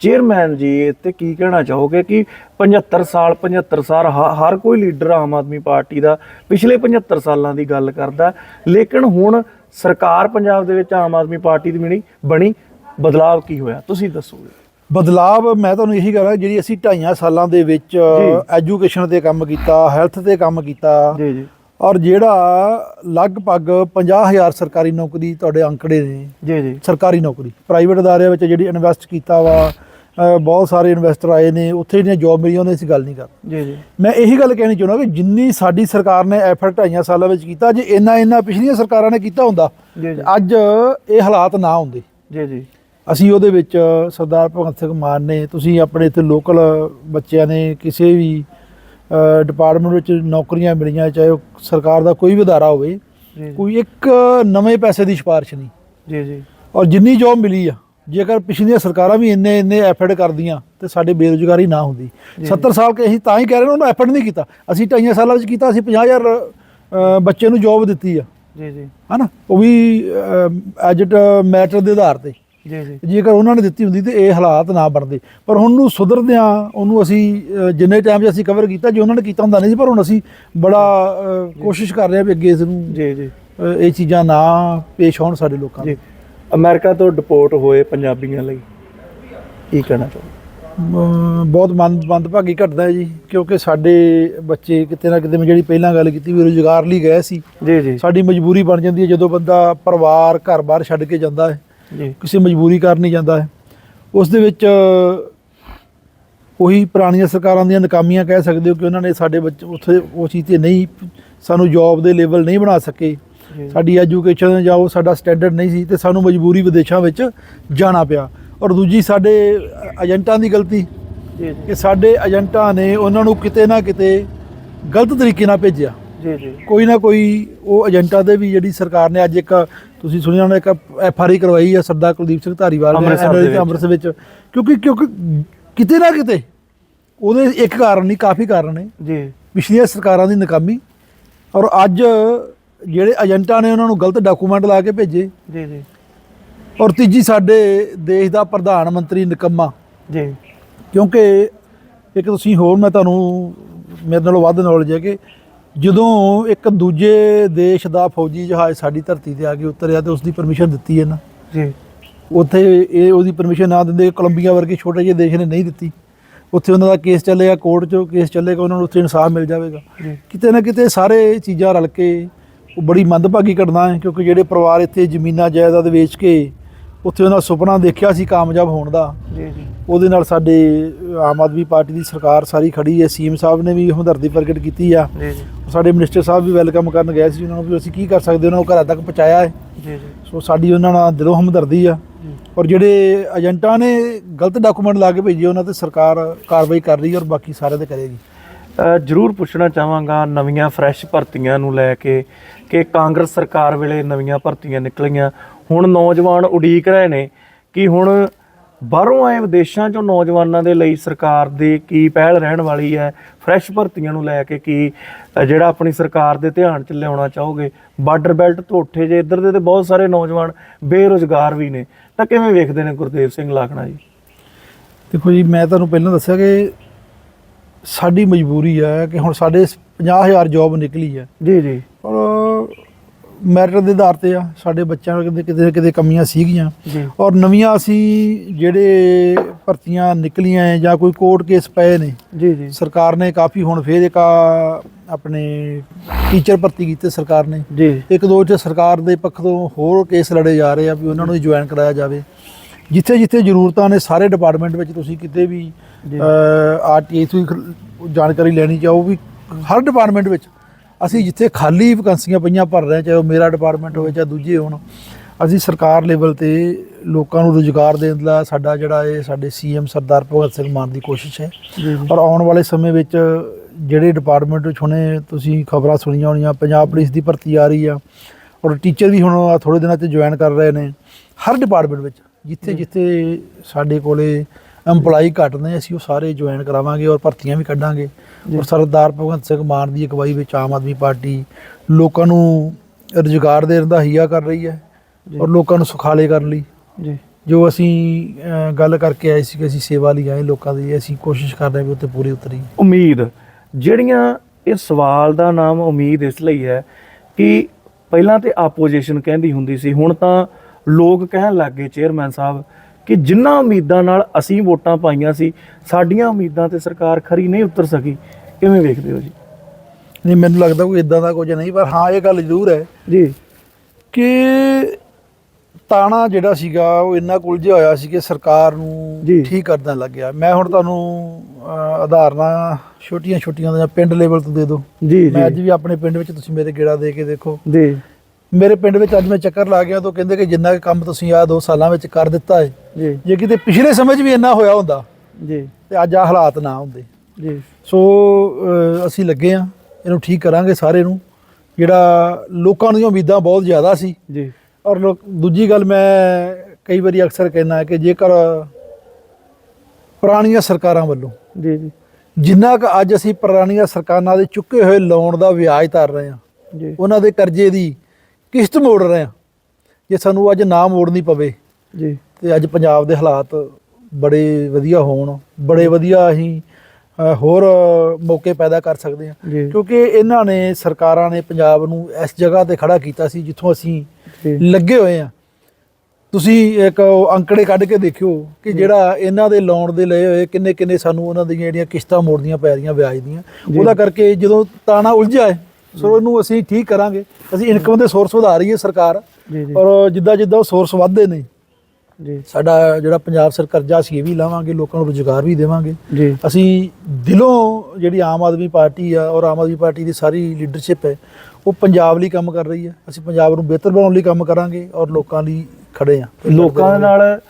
ਚੇਅਰਮੈਨ ਜੀ ਤੇ ਕੀ ਕਹਿਣਾ ਚਾਹੋਗੇ ਕਿ 75 ਸਾਲ 75 ਸਾਲ ਹਰ ਕੋਈ ਲੀਡਰ ਆਮ ਆਦਮੀ ਪਾਰਟੀ ਦਾ ਪਿਛਲੇ 75 ਸਾਲਾਂ ਦੀ ਗੱਲ ਕਰਦਾ। ਲੇਕਿਨ ਹੁਣ ਸਰਕਾਰ ਪੰਜਾਬ ਦੇ ਵਿੱਚ ਆਮ ਆਦਮੀ ਪਾਰਟੀ ਦੀ ਬਣੀ ਬਣੀ ਬਦਲਾਵ ਕੀ ਹੋਇਆ? ਤੁਸੀਂ ਦੱਸੋਗੇ। ਬਦਲਾਵ ਮੈਂ ਤੁਹਾਨੂੰ ਇਹੀ ਕਹਾਂ ਜਿਹੜੀ ਅਸੀਂ ਢਾਈਆਂ ਸਾਲਾਂ ਦੇ ਵਿੱਚ ਐਜੂਕੇਸ਼ਨ ਤੇ ਕੰਮ ਕੀਤਾ ਹੈਲਥ ਤੇ ਕੰਮ ਕੀਤਾ ਜੀ ਜੀ। ਔਰ ਜਿਹੜਾ ਲਗਭਗ 50000 ਸਰਕਾਰੀ ਨੌਕਰੀ ਤੁਹਾਡੇ ਅੰਕੜੇ ਨੇ। ਜੀ ਜੀ। ਸਰਕਾਰੀ ਨੌਕਰੀ ਪ੍ਰਾਈਵੇਟ ਅਦਾਰਿਆਂ ਵਿੱਚ ਜਿਹੜੀ ਇਨਵੈਸਟ ਕੀਤਾ ਵਾ ਬਹੁਤ ਸਾਰੇ ਇਨਵੈਸਟਰ ਆਏ ਨੇ ਉੱਥੇ ਜਿਹੜੀਆਂ ਜੌਬ ਮਿਲੀਆਂ ਉਹਨਾਂ ਦੀ ਗੱਲ ਨਹੀਂ ਕਰ ਜੀ ਜੀ। ਮੈਂ ਇਹੀ ਗੱਲ ਕਹਿਣੀ ਚਾਹੁੰਦਾ ਕਿ ਜਿੰਨੀ ਸਾਡੀ ਸਰਕਾਰ ਨੇ ਐਫਰਟ ਢਾਈਆਂ ਸਾਲਾਂ ਵਿੱਚ ਕੀਤਾ ਜੇ ਇੰਨਾ ਇੰਨਾ ਪਿਛਲੀਆਂ ਸਰਕਾਰਾਂ ਨੇ ਕੀਤਾ ਹੁੰਦਾ ਜੀ ਜੀ। ਅੱਜ ਇਹ ਹਾਲਾਤ ਨਾ ਹੁੰਦੇ। ਜੀ ਜੀ। ਅਸੀਂ ਉਹਦੇ ਵਿੱਚ ਸਰਦਾਰ ਭਗਵੰਤ ਸਿੰਘ ਮਾਨ ਨੇ ਤੁਸੀਂ ਆਪਣੇ ਇੱਥੇ ਲੋਕਲ ਬੱਚਿਆਂ ਨੇ ਕਿਸੇ ਵੀ ਡਿਪਾਰਟਮੈਂਟ ਵਿੱਚ ਨੌਕਰੀਆਂ ਮਿਲੀਆਂ ਚਾਹੇ ਉਹ ਸਰਕਾਰ ਦਾ ਕੋਈ ਵੀ ਅਦਾਰਾ ਹੋਵੇ ਕੋਈ ਇੱਕ ਨਵੇਂ ਪੈਸੇ ਦੀ ਸਿਫਾਰਿਸ਼ ਨਹੀਂ। ਜੀ ਜੀ। ਔਰ ਜਿੰਨੀ ਜੌਬ ਮਿਲੀ ਆ ਜੇਕਰ ਪਿਛਲੀਆਂ ਸਰਕਾਰਾਂ ਵੀ ਇੰਨੇ ਇੰਨੇ ਐਫਰਟ ਕਰਦੀਆਂ ਤੇ ਸਾਡੇ ਬੇਰੁਜ਼ਗਾਰੀ ਨਾ ਹੁੰਦੀ। 70 ਸਾਲ ਕੇ ਅਸੀਂ ਤਾਂ ਹੀ ਕਹਿ ਰਹੇ ਉਹਨਾਂ ਐਫਰਟ ਨਹੀਂ ਕੀਤਾ। ਅਸੀਂ ਢਾਈਆਂ ਸਾਲਾਂ ਵਿੱਚ ਕੀਤਾ ਅਸੀਂ 50000 ਅ, ਬੱਚੇ ਨੂੰ ਜੌਬ ਦਿੱਤੀ ਆ। ਜੀ ਜੀ। ਹਨਾ? ਉਹ ਵੀ ਐਜਟ ਮੈਟਰ ਦੇ ਆਧਾਰ ਤੇ। ਜੀ ਜੀ। ਜੇਕਰ ਉਹਨਾਂ ਨੇ ਦਿੱਤੀ ਹੁੰਦੀ ਤੇ ਇਹ ਹਾਲਾਤ ਨਾ ਬਣਦੇ। ਪਰ ਹੁਣ ਨੂੰ ਸੁਧਰਦਿਆਂ ਉਹਨੂੰ ਅਸੀਂ ਜਿੰਨੇ ਟਾਈਮ 'ਚ ਅਸੀਂ ਕਵਰ ਕੀਤਾ ਜੇ ਉਹਨਾਂ ਨੇ ਕੀਤਾ ਹੁੰਦਾ ਨਹੀਂ ਸੀ ਪਰ ਹੁਣ ਅਸੀਂ ਬੜਾ ਕੋਸ਼ਿਸ਼ ਕਰ ਰਹੇ ਹਾਂ ਵੀ ਅੱਗੇ ਇਸ ਨੂੰ ਜੀ ਜੀ। ਇਹ ਚੀਜ਼ਾਂ ਨਾ ਪੇਸ਼ ਹੋਣ ਸਾਡੇ ਲੋਕਾਂ ਜੀ। ਅਮਰੀਕਾ ਤੋਂ ਡਿਪੋਰਟ ਹੋਏ ਪੰਜਾਬੀਆਂ ਲਈ। ਕੀ ਕਹਿਣਾ ਚਾਹੁੰਦੇ ਬਹੁਤ ਮੰਦ ਮੰਦਭਾਗੀ ਘਟਦਾ ਹੈ ਜੀ ਕਿਉਂਕਿ ਸਾਡੇ ਬੱਚੇ ਕਿਤੇ ਨਾ ਕਿਤੇ ਮੈਂ ਜਿਹੜੀ ਪਹਿਲਾਂ ਗੱਲ ਕੀਤੀ ਵੀ ਰੁਜ਼ਗਾਰ ਲਈ ਗਏ ਸੀ ਜੀ ਜੀ। ਸਾਡੀ ਮਜਬੂਰੀ ਬਣ ਜਾਂਦੀ ਹੈ ਜਦੋਂ ਬੰਦਾ ਪਰਿਵਾਰ ਘਰ-ਬਾਰ ਛੱਡ ਕੇ ਜਾਂਦਾ ਹੈ। ਕਿਸੇ ਮਜਬੂਰੀ ਕਾਰਨ ਹੀ ਜਾਂਦਾ ਹੈ। ਉਸ ਦੇ ਵਿੱਚ ਉਹੀ ਪੁਰਾਣੀਆਂ ਸਰਕਾਰਾਂ ਦੀਆਂ ਨਾਕਾਮੀਆਂ ਕਹਿ ਸਕਦੇ ਹੋ ਕਿ ਉਹਨਾਂ ਨੇ ਸਾਡੇ ਬੱਚੇ ਉੱਥੇ ਉਹ ਚੀਜ਼ ਤੇ ਨਹੀਂ ਸਾਨੂੰ ਜੌਬ ਦੇ ਲੈਵਲ ਨਹੀਂ ਬਣਾ ਸਕੇ। ਸਾਡੀ ਐਜੂਕੇਸ਼ਨ ਜਾਂ ਉਹ ਸਾਡਾ ਸਟੈਂਡਰਡ ਨਹੀਂ ਸੀ ਤੇ ਸਾਨੂੰ ਮਜਬੂਰੀ ਵਿਦੇਸ਼ਾਂ ਵਿੱਚ ਜਾਣਾ ਪਿਆ। ਔਰ ਦੂਜੀ ਸਾਡੇ ਏਜੰਟਾਂ ਦੀ ਗਲਤੀ ਜੀ। ਕਿ ਸਾਡੇ ਏਜੰਟਾਂ ਨੇ ਉਹਨਾਂ ਨੂੰ ਕਿਤੇ ਨਾ ਕਿਤੇ ਗਲਤ ਤਰੀਕੇ ਨਾਲ ਭੇਜਿਆ। ਜੀ ਜੀ। ਕੋਈ ਨਾ ਕੋਈ ਉਹ ਏਜੰਟਾਂ ਦੇ ਵੀ ਜਿਹੜੀ ਸਰਕਾਰ ਨੇ ਅੱਜ ਇੱਕ ਤੁਸੀਂ ਸੁਣਿਆ ਹੋਣਾ ਇੱਕ ਐਫ ਆਰ ਆਈ ਕਰਵਾਈ ਹੈ ਸਰਦਾਰ ਕੁਲਦੀਪ ਸਿੰਘ ਧਾਰੀਵਾਲ ਨੇ। ਅੰਮ੍ਰਿਤਸਰ ਵਿੱਚ। ਕਿਉਂਕਿ ਕਿਉਂਕਿ ਕਿਤੇ ਨਾ ਕਿਤੇ ਉਹਦੇ ਇੱਕ ਕਾਰਨ ਨਹੀਂ ਕਾਫੀ ਕਾਰਨ ਨੇ। ਜੀ। ਪਿਛਲੀਆਂ ਸਰਕਾਰਾਂ ਦੀ ਨਾਕਾਮੀ। ਔਰ ਅੱਜ ਜਿਹੜੇ ਏਜੰਟਾਂ ਨੇ ਉਹਨਾਂ ਨੂੰ ਗਲਤ ਡਾਕੂਮੈਂਟ ਲਾ ਕੇ ਭੇਜੇ। ਜੀ ਜੀ। ਔਰ ਤੀਜੀ ਸਾਡੇ ਦੇਸ਼ ਦਾ ਪ੍ਰਧਾਨ ਮੰਤਰੀ ਨਿਕੰਮਾ। ਜੀ। ਕਿਉਂਕਿ ਇੱਕ ਤੁਸੀਂ ਹੋਰ ਮੈਂ ਤੁਹਾਨੂੰ ਮੇਰੇ ਨਾਲੋਂ ਵੱਧ ਨੌਲੇਜ ਹੈ ਕਿ ਜਦੋਂ ਇੱਕ ਦੂਜੇ ਦੇਸ਼ ਦਾ ਫੌਜੀ ਜਹਾਜ਼ ਸਾਡੀ ਧਰਤੀ ਤੇ ਆ ਕੇ ਉਤਰਿਆ ਤੇ ਉਸ ਦੀ ਪਰਮਿਸ਼ਨ ਦਿੱਤੀ ਹੈ ਨਾ ਜੀ। ਉੱਥੇ ਇਹ ਉਹਦੀ ਪਰਮਿਸ਼ਨ ਨਾ ਦਿੰਦੇ ਕੋਲੰਬੀਆ ਵਰਗੇ ਛੋਟੇ ਜਿਹੇ ਦੇਸ਼ ਨੇ ਨਹੀਂ ਦਿੱਤੀ। ਉੱਥੇ ਉਹਨਾਂ ਦਾ ਕੇਸ ਚੱਲੇਗਾ ਕੋਰਟ 'ਚ ਕੇਸ ਚੱਲੇਗਾ ਉਹਨਾਂ ਨੂੰ ਉੱਥੇ ਇਨਸਾਫ ਮਿਲ ਜਾਵੇਗਾ। ਕਿਤੇ ਨਾ ਕਿਤੇ ਸਾਰੇ ਚੀਜ਼ਾਂ ਰਲ ਕੇ ਉਹ ਬੜੀ ਮੰਦਭਾਗੀ ਘਟਨਾ ਹੈ ਕਿਉਂਕਿ ਜਿਹੜੇ ਪਰਿਵਾਰ ਇੱਥੇ ਜ਼ਮੀਨਾਂ ਜਾਇਦਾਦ ਵੇਚ ਕੇ ਉੱਥੇ ਉਹਨਾਂ ਦਾ ਸੁਪਨਾ ਦੇਖਿਆ ਸੀ ਕਾਮਯਾਬ ਹੋਣ ਦਾ। ਜੀ ਜੀ। ਉਹਦੇ ਨਾਲ ਸਾਡੇ ਆਮ ਆਦਮੀ ਪਾਰਟੀ ਦੀ ਸਰਕਾਰ ਸਾਰੀ ਖੜੀ ਹੈ ਸੀਐਮ ਸਾਹਿਬ ਨੇ ਵੀ ਹਮਦਰਦੀ ਪ੍ਰਗਟ ਕੀਤੀ ਆ। ਜੀ ਜੀ। ਸਾਡੇ ਮਿਨਿਸਟਰ ਸਾਹਿਬ ਵੀ ਵੈਲਕਮ ਕਰਨ ਗਏ ਸੀ ਉਹਨਾਂ ਨੂੰ ਵੀ ਅਸੀਂ ਕੀ ਕਰ ਸਕਦੇ ਉਹਨਾਂ ਨੂੰ ਘਰਾਂ ਤੱਕ ਪਹੁੰਚਾਇਆ ਹੈ। ਜੀ ਜੀ। ਸੋ ਸਾਡੀ ਉਹਨਾਂ ਨਾਲ ਦਿਲੋਂ ਹਮਦਰਦੀ ਆ। ਔਰ ਜਿਹੜੇ ਏਜੰਟਾਂ ਨੇ ਗਲਤ ਡਾਕੂਮੈਂਟ ਲਾ ਕੇ ਭੇਜੇ ਉਹਨਾਂ ਤੇ ਸਰਕਾਰ ਕਾਰਵਾਈ ਕਰ ਰਹੀ ਹੈ ਔਰ ਬਾਕੀ ਸਾਰੇ ਤੇ ਕਰੇਗੀ। ਅ, ਜ਼ਰੂਰ ਪੁੱਛਣਾ ਚਾਹਾਂਗਾ ਨਵੀਆਂ ਫਰੈਸ਼ ਭਰਤੀਆਂ ਨੂੰ ਲੈ ਕੇ ਕਿ ਕਾਂਗਰਸ ਸਰਕਾਰ ਵੇਲੇ ਨਵੀਆਂ ਭਰਤੀਆਂ ਨਿਕਲੀਆਂ। ਹੁਣ ਨੌਜਵਾਨ ਉਡੀਕ ਰਹੇ ਨੇ ਕਿ ਹੁਣ ਬਾਹਰੋਂ ਆਏ ਵਿਦੇਸ਼ਾਂ ਚੋਂ ਨੌਜਵਾਨਾਂ ਦੇ ਲਈ ਸਰਕਾਰ ਦੀ ਕੀ ਪਹਿਲ ਰਹਿਣ ਵਾਲੀ ਹੈ? ਫਰੈਸ਼ ਭਰਤੀਆਂ ਨੂੰ ਲੈ ਕੇ ਕੀ ਜਿਹੜਾ ਆਪਣੀ ਸਰਕਾਰ ਦੇ ਧਿਆਨ ਚ ਲਿਆਉਣਾ ਚਾਹੋਗੇ? ਬਾਰਡਰ ਬੈਲਟ ਤੋਂ ਉੱਠੇ ਜੇ ਇੱਧਰ ਦੇ ਤੇ ਬਹੁਤ ਸਾਰੇ ਨੌਜਵਾਨ ਬੇਰੁਜ਼ਗਾਰ ਵੀ ਨੇ। ਤਾਂ ਕਿਵੇਂ ਵੇਖਦੇ ਨੇ ਗੁਰਦੇਵ ਸਿੰਘ ਲਾਖਣਾ ਜੀ? ਦੇਖੋ ਜੀ ਮੈਂ ਤੁਹਾਨੂੰ ਪਹਿਲਾਂ ਦੱਸਿਆ ਕਿ ਸਾਡੀ ਮਜਬੂਰੀ ਹੈ ਕਿ ਹੁਣ ਸਾਡੇ 50000 ਜੌਬ ਨਿਕਲੀ ਹੈ। ਜੀ ਜੀ। ਔਰ ਮੈਰਿਟ ਦੇ ਆਧਾਰ ਤੇ ਆ ਸਾਡੇ ਬੱਚਿਆਂ ਨੂੰ ਕਿਤੇ ਕਿਤੇ ਨਾ ਕਿਤੇ ਕਮੀਆਂ ਸੀਗੀਆਂ। ਔਰ ਨਵੀਆਂ ਅਸੀਂ ਜਿਹੜੇ ਭਰਤੀਆਂ ਨਿਕਲੀਆਂ ਜਾਂ ਕੋਈ ਕੋਰਟ ਕੇਸ ਪਏ ਨੇ ਜੀ ਜੀ। ਸਰਕਾਰ ਨੇ ਕਾਫੀ ਹੁਣ ਫੇਰ ਇੱਕ ਆਪਣੇ ਟੀਚਰ ਭਰਤੀ ਕੀਤੇ ਸਰਕਾਰ ਨੇ। ਜੀ। ਇੱਕ ਦੋ ਚ ਸਰਕਾਰ ਦੇ ਪੱਖ ਤੋਂ ਹੋਰ ਕੇਸ ਲੜੇ ਜਾ ਰਹੇ ਆ ਵੀ ਉਹਨਾਂ ਨੂੰ ਜੁਆਇਨ ਕਰਾਇਆ ਜਾਵੇ। ਜਿੱਥੇ ਜਿੱਥੇ ਜ਼ਰੂਰਤਾਂ ਨੇ ਸਾਰੇ ਡਿਪਾਰਟਮੈਂਟ ਵਿੱਚ ਤੁਸੀਂ ਕਿਤੇ ਵੀ। ਆਰਟੀਆਈ ਤੋਂ ਜਾਣਕਾਰੀ ਲੈਣੀ ਚਾਹੋ ਵੀ ਹਰ ਡਿਪਾਰਟਮੈਂਟ ਵਿੱਚ ਅਸੀਂ ਜਿੱਥੇ ਖਾਲੀ ਵੈਕੰਸੀਆਂ ਪਈਆਂ ਭਰ ਰਹੇ ਚਾਹੇ ਉਹ ਮੇਰਾ ਡਿਪਾਰਟਮੈਂਟ ਹੋਵੇ ਚਾਹੇ ਦੂਜੇ ਹੋਣ ਅਸੀਂ ਸਰਕਾਰ ਲੈਵਲ ਤੇ ਲੋਕਾਂ ਨੂੰ ਰੁਜ਼ਗਾਰ ਦੇਣ ਦਾ ਸਾਡਾ ਜਿਹੜਾ ਇਹ ਸਾਡੇ ਸੀਐਮ ਸਰਦਾਰ ਭਗਤ ਸਿੰਘ ਮਾਨ ਦੀ ਕੋਸ਼ਿਸ਼ ਹੈ। ਔਰ ਆਉਣ ਵਾਲੇ ਸਮੇਂ ਵਿੱਚ ਜਿਹੜੇ ਡਿਪਾਰਟਮੈਂਟ ਵਿੱਚ ਹੁਣੇ ਤੁਸੀਂ ਖਬਰਾਂ ਸੁਣੀਆਂ ਹੋਣੀਆਂ ਪੰਜਾਬ ਪੁਲਿਸ ਦੀ ਭਰਤੀ ਆ ਰਹੀ ਆ ਔਰ ਟੀਚਰ ਵੀ ਹੁਣ ਥੋੜੇ ਦਿਨਾਂ 'ਚ ਜੁਆਇਨ ਕਰ ਰਹੇ ਨੇ ਹਰ ਡਿਪਾਰਟਮੈਂਟ ਵਿੱਚ ਜਿੱਥੇ ਜਿੱਥੇ ਸਾਡੇ ਕੋਲੇ EMPLOYE ਘੱਟ ਨੇ ਅਸੀਂ ਉਹ ਸਾਰੇ ਜੁਆਇਨ ਕਰਾਵਾਂਗੇ ਔਰ ਭਰਤੀਆਂ ਵੀ ਕੱਢਾਂਗੇ। ਔਰ ਸਰਦਾਰ ਭਗਵੰਤ ਸਿੰਘ ਮਾਨ ਦੀ ਅਗਵਾਈ ਵਿੱਚ ਆਮ ਆਦਮੀ ਪਾਰਟੀ ਲੋਕਾਂ ਨੂੰ ਰੁਜ਼ਗਾਰ ਦੇਣ ਦਾ ਹੀਆ ਕਰ ਰਹੀ ਹੈ ਔਰ ਲੋਕਾਂ ਨੂੰ ਸੁਖਾਲੇ ਕਰਨ ਲਈ। ਜੀ। ਜੋ ਅਸੀਂ ਗੱਲ ਕਰਕੇ ਆਏ ਸੀ ਕਿ ਅਸੀਂ ਸੇਵਾ ਲਈ ਆਏ ਲੋਕਾਂ ਦੀ ਅਸੀਂ ਕੋਸ਼ਿਸ਼ ਕਰ ਰਹੇ ਹਾਂ ਵੀ ਉੱਤੇ ਪੂਰੀ ਉਤਰੀ ਉਮੀਦ। ਜਿਹੜੀਆਂ ਇਹ ਸਵਾਲ ਦਾ ਨਾਮ ਉਮੀਦ ਇਸ ਲਈ ਹੈ ਕਿ ਪਹਿਲਾਂ ਤੇ ਆਪੋਜੀਸ਼ਨ ਕਹਿੰਦੀ ਹੁੰਦੀ ਸੀ ਹੁਣ ਤਾਂ ਲੋਕ ਕਹਿਣ ਲੱਗ ਗਏ ਚੇਅਰਮੈਨ ਸਾਹਿਬ ਕਿ ਜਿੰਨਾ ਉਮੀਦਾਂ ਨਾਲ ਅਸੀਂ ਵੋਟਾਂ ਪਾਈਆਂ ਸੀ ਸਾਡੀਆਂ ਉਮੀਦਾਂ ਤੇ ਸਰਕਾਰ ਖਰੀ ਨਹੀਂ ਉਤਰ ਸਕੀ। ਕਿਵੇਂ ਵੇਖਦੇ ਹੋ ਜੀ? ਨਹੀਂ ਮੈਨੂੰ ਲੱਗਦਾ ਕੋਈ ਇਦਾਂ ਦਾ ਕੁਝ ਨਹੀਂ ਪਰ ਹਾਂ ਇਹ ਗੱਲ ਜ਼ਰੂਰ ਹੈ ਜੀ। ਕਿ ਤਾਣਾ ਜਿਹੜਾ ਸੀਗਾ ਉਹ ਇੰਨਾ ਕੁ ਉਲਝਿਆ ਹੋਇਆ ਸੀ ਕਿ ਸਰਕਾਰ ਨੂੰ। ਠੀਕ ਕਰਦਣ ਲੱਗਿਆ। ਮੈਂ ਹੁਣ ਤੁਹਾਨੂੰ ਉਦਾਹਰਨਾਂ ਛੋਟੀਆਂ ਛੋਟੀਆਂ ਜਾਂ ਪਿੰਡ ਲੈਵਲ ਤੋਂ ਦੇ ਦਿਓ ਜੀ ਮੈਂ ਅੱਜ ਵੀ ਆਪਣੇ ਪਿੰਡ ਵਿੱਚ ਤੁਸੀਂ ਮੇਰੇ ਗੇੜਾ ਦੇ ਕੇ ਦੇਖੋ। ਜੀ। ਮੇਰੇ ਪਿੰਡ ਵਿੱਚ ਅੱਜ ਮੈਂ ਚੱਕਰ ਲਾ ਗਿਆ ਤਾਂ ਕਹਿੰਦੇ ਕਿ ਜਿੰਨਾ ਕੁ ਕੰਮ ਤੁਸੀਂ ਆ ਦੋ ਸਾਲਾਂ ਵਿੱਚ ਕਰ ਦਿੱਤਾ ਹੈ ਜੀ। ਜੇ ਕਿਤੇ ਪਿਛਲੇ ਸਮੇਂ 'ਚ ਵੀ ਇੰਨਾ ਹੋਇਆ ਹੁੰਦਾ ਜੀ। ਤੇ ਅੱਜ ਆ ਹਾਲਾਤ ਨਾ ਹੁੰਦੇ। ਜੀ। ਸੋ ਅਸੀਂ ਲੱਗੇ ਆ ਇਹਨੂੰ ਠੀਕ ਕਰਾਂਗੇ ਸਾਰੇ ਨੂੰ। ਜਿਹੜਾ ਲੋਕਾਂ ਦੀਆਂ ਉਮੀਦਾਂ ਬਹੁਤ ਜ਼ਿਆਦਾ ਸੀ। ਜੀ। ਔਰ ਲੋਕ ਦੂਜੀ ਗੱਲ ਮੈਂ ਕਈ ਵਾਰੀ ਅਕਸਰ ਕਹਿਣਾ ਹੈ ਕਿ ਜੇਕਰ ਪੁਰਾਣੀਆਂ ਸਰਕਾਰਾਂ ਵੱਲੋਂ ਜੀ ਜੀ। ਜਿੰਨਾ ਕੁ ਅੱਜ ਅਸੀਂ ਪੁਰਾਣੀਆਂ ਸਰਕਾਰਾਂ ਦੇ ਚੁੱਕੇ ਹੋਏ ਲੋਨ ਦਾ ਵਿਆਜ ਤਰ ਰਹੇ ਹਾਂ ਜੀ। ਉਹਨਾਂ ਦੇ ਕਰਜ਼ੇ ਦੀ ਕਿਸ਼ਤ ਮੋੜ ਰਹੇ ਹਾਂ ਜੇ ਸਾਨੂੰ ਅੱਜ ਨਾ ਮੋੜਨੀ ਪਵੇ ਜੀ। ਤੇ ਅੱਜ ਪੰਜਾਬ ਦੇ ਹਾਲਾਤ ਬੜੇ ਵਧੀਆ ਹੋਣ ਬੜੇ ਵਧੀਆ ਅਸੀਂ ਹੋਰ ਮੌਕੇ ਪੈਦਾ ਕਰ ਸਕਦੇ ਹਾਂ। ਕਿਉਂਕਿ ਇਹਨਾਂ ਨੇ ਸਰਕਾਰਾਂ ਨੇ ਪੰਜਾਬ ਨੂੰ ਇਸ ਜਗ੍ਹਾ ਤੇ ਖੜਾ ਕੀਤਾ ਸੀ ਜਿੱਥੋਂ ਅਸੀਂ ਲੱਗੇ ਹੋਏ ਆ ਤੁਸੀਂ ਇੱਕ ਅੰਕੜੇ ਕੱਢ ਕੇ ਦੇਖਿਓ ਕਿ ਜਿਹੜਾ ਇਹਨਾਂ ਦੇ ਲੋਨ ਦੇ ਲਏ ਹੋਏ ਕਿੰਨੇ ਕਿੰਨੇ ਸਾਨੂੰ ਉਹਨਾਂ ਦੀਆਂ ਜਿਹੜੀਆਂ ਕਿਸ਼ਤਾਂ ਮੋੜਨੀਆਂ ਪੈ ਰਹੀਆਂ ਵਿਆਜ ਦੀਆਂ। ਉਹਦਾ ਕਰਕੇ ਜਦੋਂ ਤਾਣਾ ਉਲਝਿਆ ਹੈ ਸੋ ਉਹਨੂੰ ਅਸੀਂ ਠੀਕ ਕਰਾਂਗੇ। ਅਸੀਂ ਇਨਕਮ ਦੇ ਸੋਰਸ ਵਧਾ ਰਹੀ ਹੈ ਸਰਕਾਰ। ਔਰ ਜਿੱਦਾਂ ਜਿੱਦਾਂ ਉਹ ਸੋਰਸ ਵੱਧਦੇ ਨੇ ਜੀ। ਸਾਡਾ ਜਿਹੜਾ ਪੰਜਾਬ ਸਰ ਕਰਜ਼ਾ ਸੀ ਇਹ ਵੀ ਲਾਵਾਂਗੇ ਲੋਕਾਂ ਨੂੰ ਰੁਜ਼ਗਾਰ ਵੀ ਦੇਵਾਂਗੇ। ਜੀ। ਅਸੀਂ ਦਿਲੋਂ ਜਿਹੜੀ ਆਮ ਆਦਮੀ ਪਾਰਟੀ ਆ ਔਰ ਆਮ ਆਦਮੀ ਪਾਰਟੀ ਦੀ ਸਾਰੀ ਲੀਡਰਸ਼ਿਪ ਹੈ ਉਹ ਪੰਜਾਬ ਲਈ ਕੰਮ ਕਰ ਰਹੀ ਹੈ। ਅਸੀਂ ਪੰਜਾਬ ਨੂੰ ਬਿਹਤਰ ਬਣਾਉਣ ਲਈ ਕੰਮ ਕਰਾਂਗੇ ਔਰ ਲੋਕਾਂ ਲਈ ਖੜੇ ਆ ਲੋਕਾਂ ਦੇ ਨਾਲ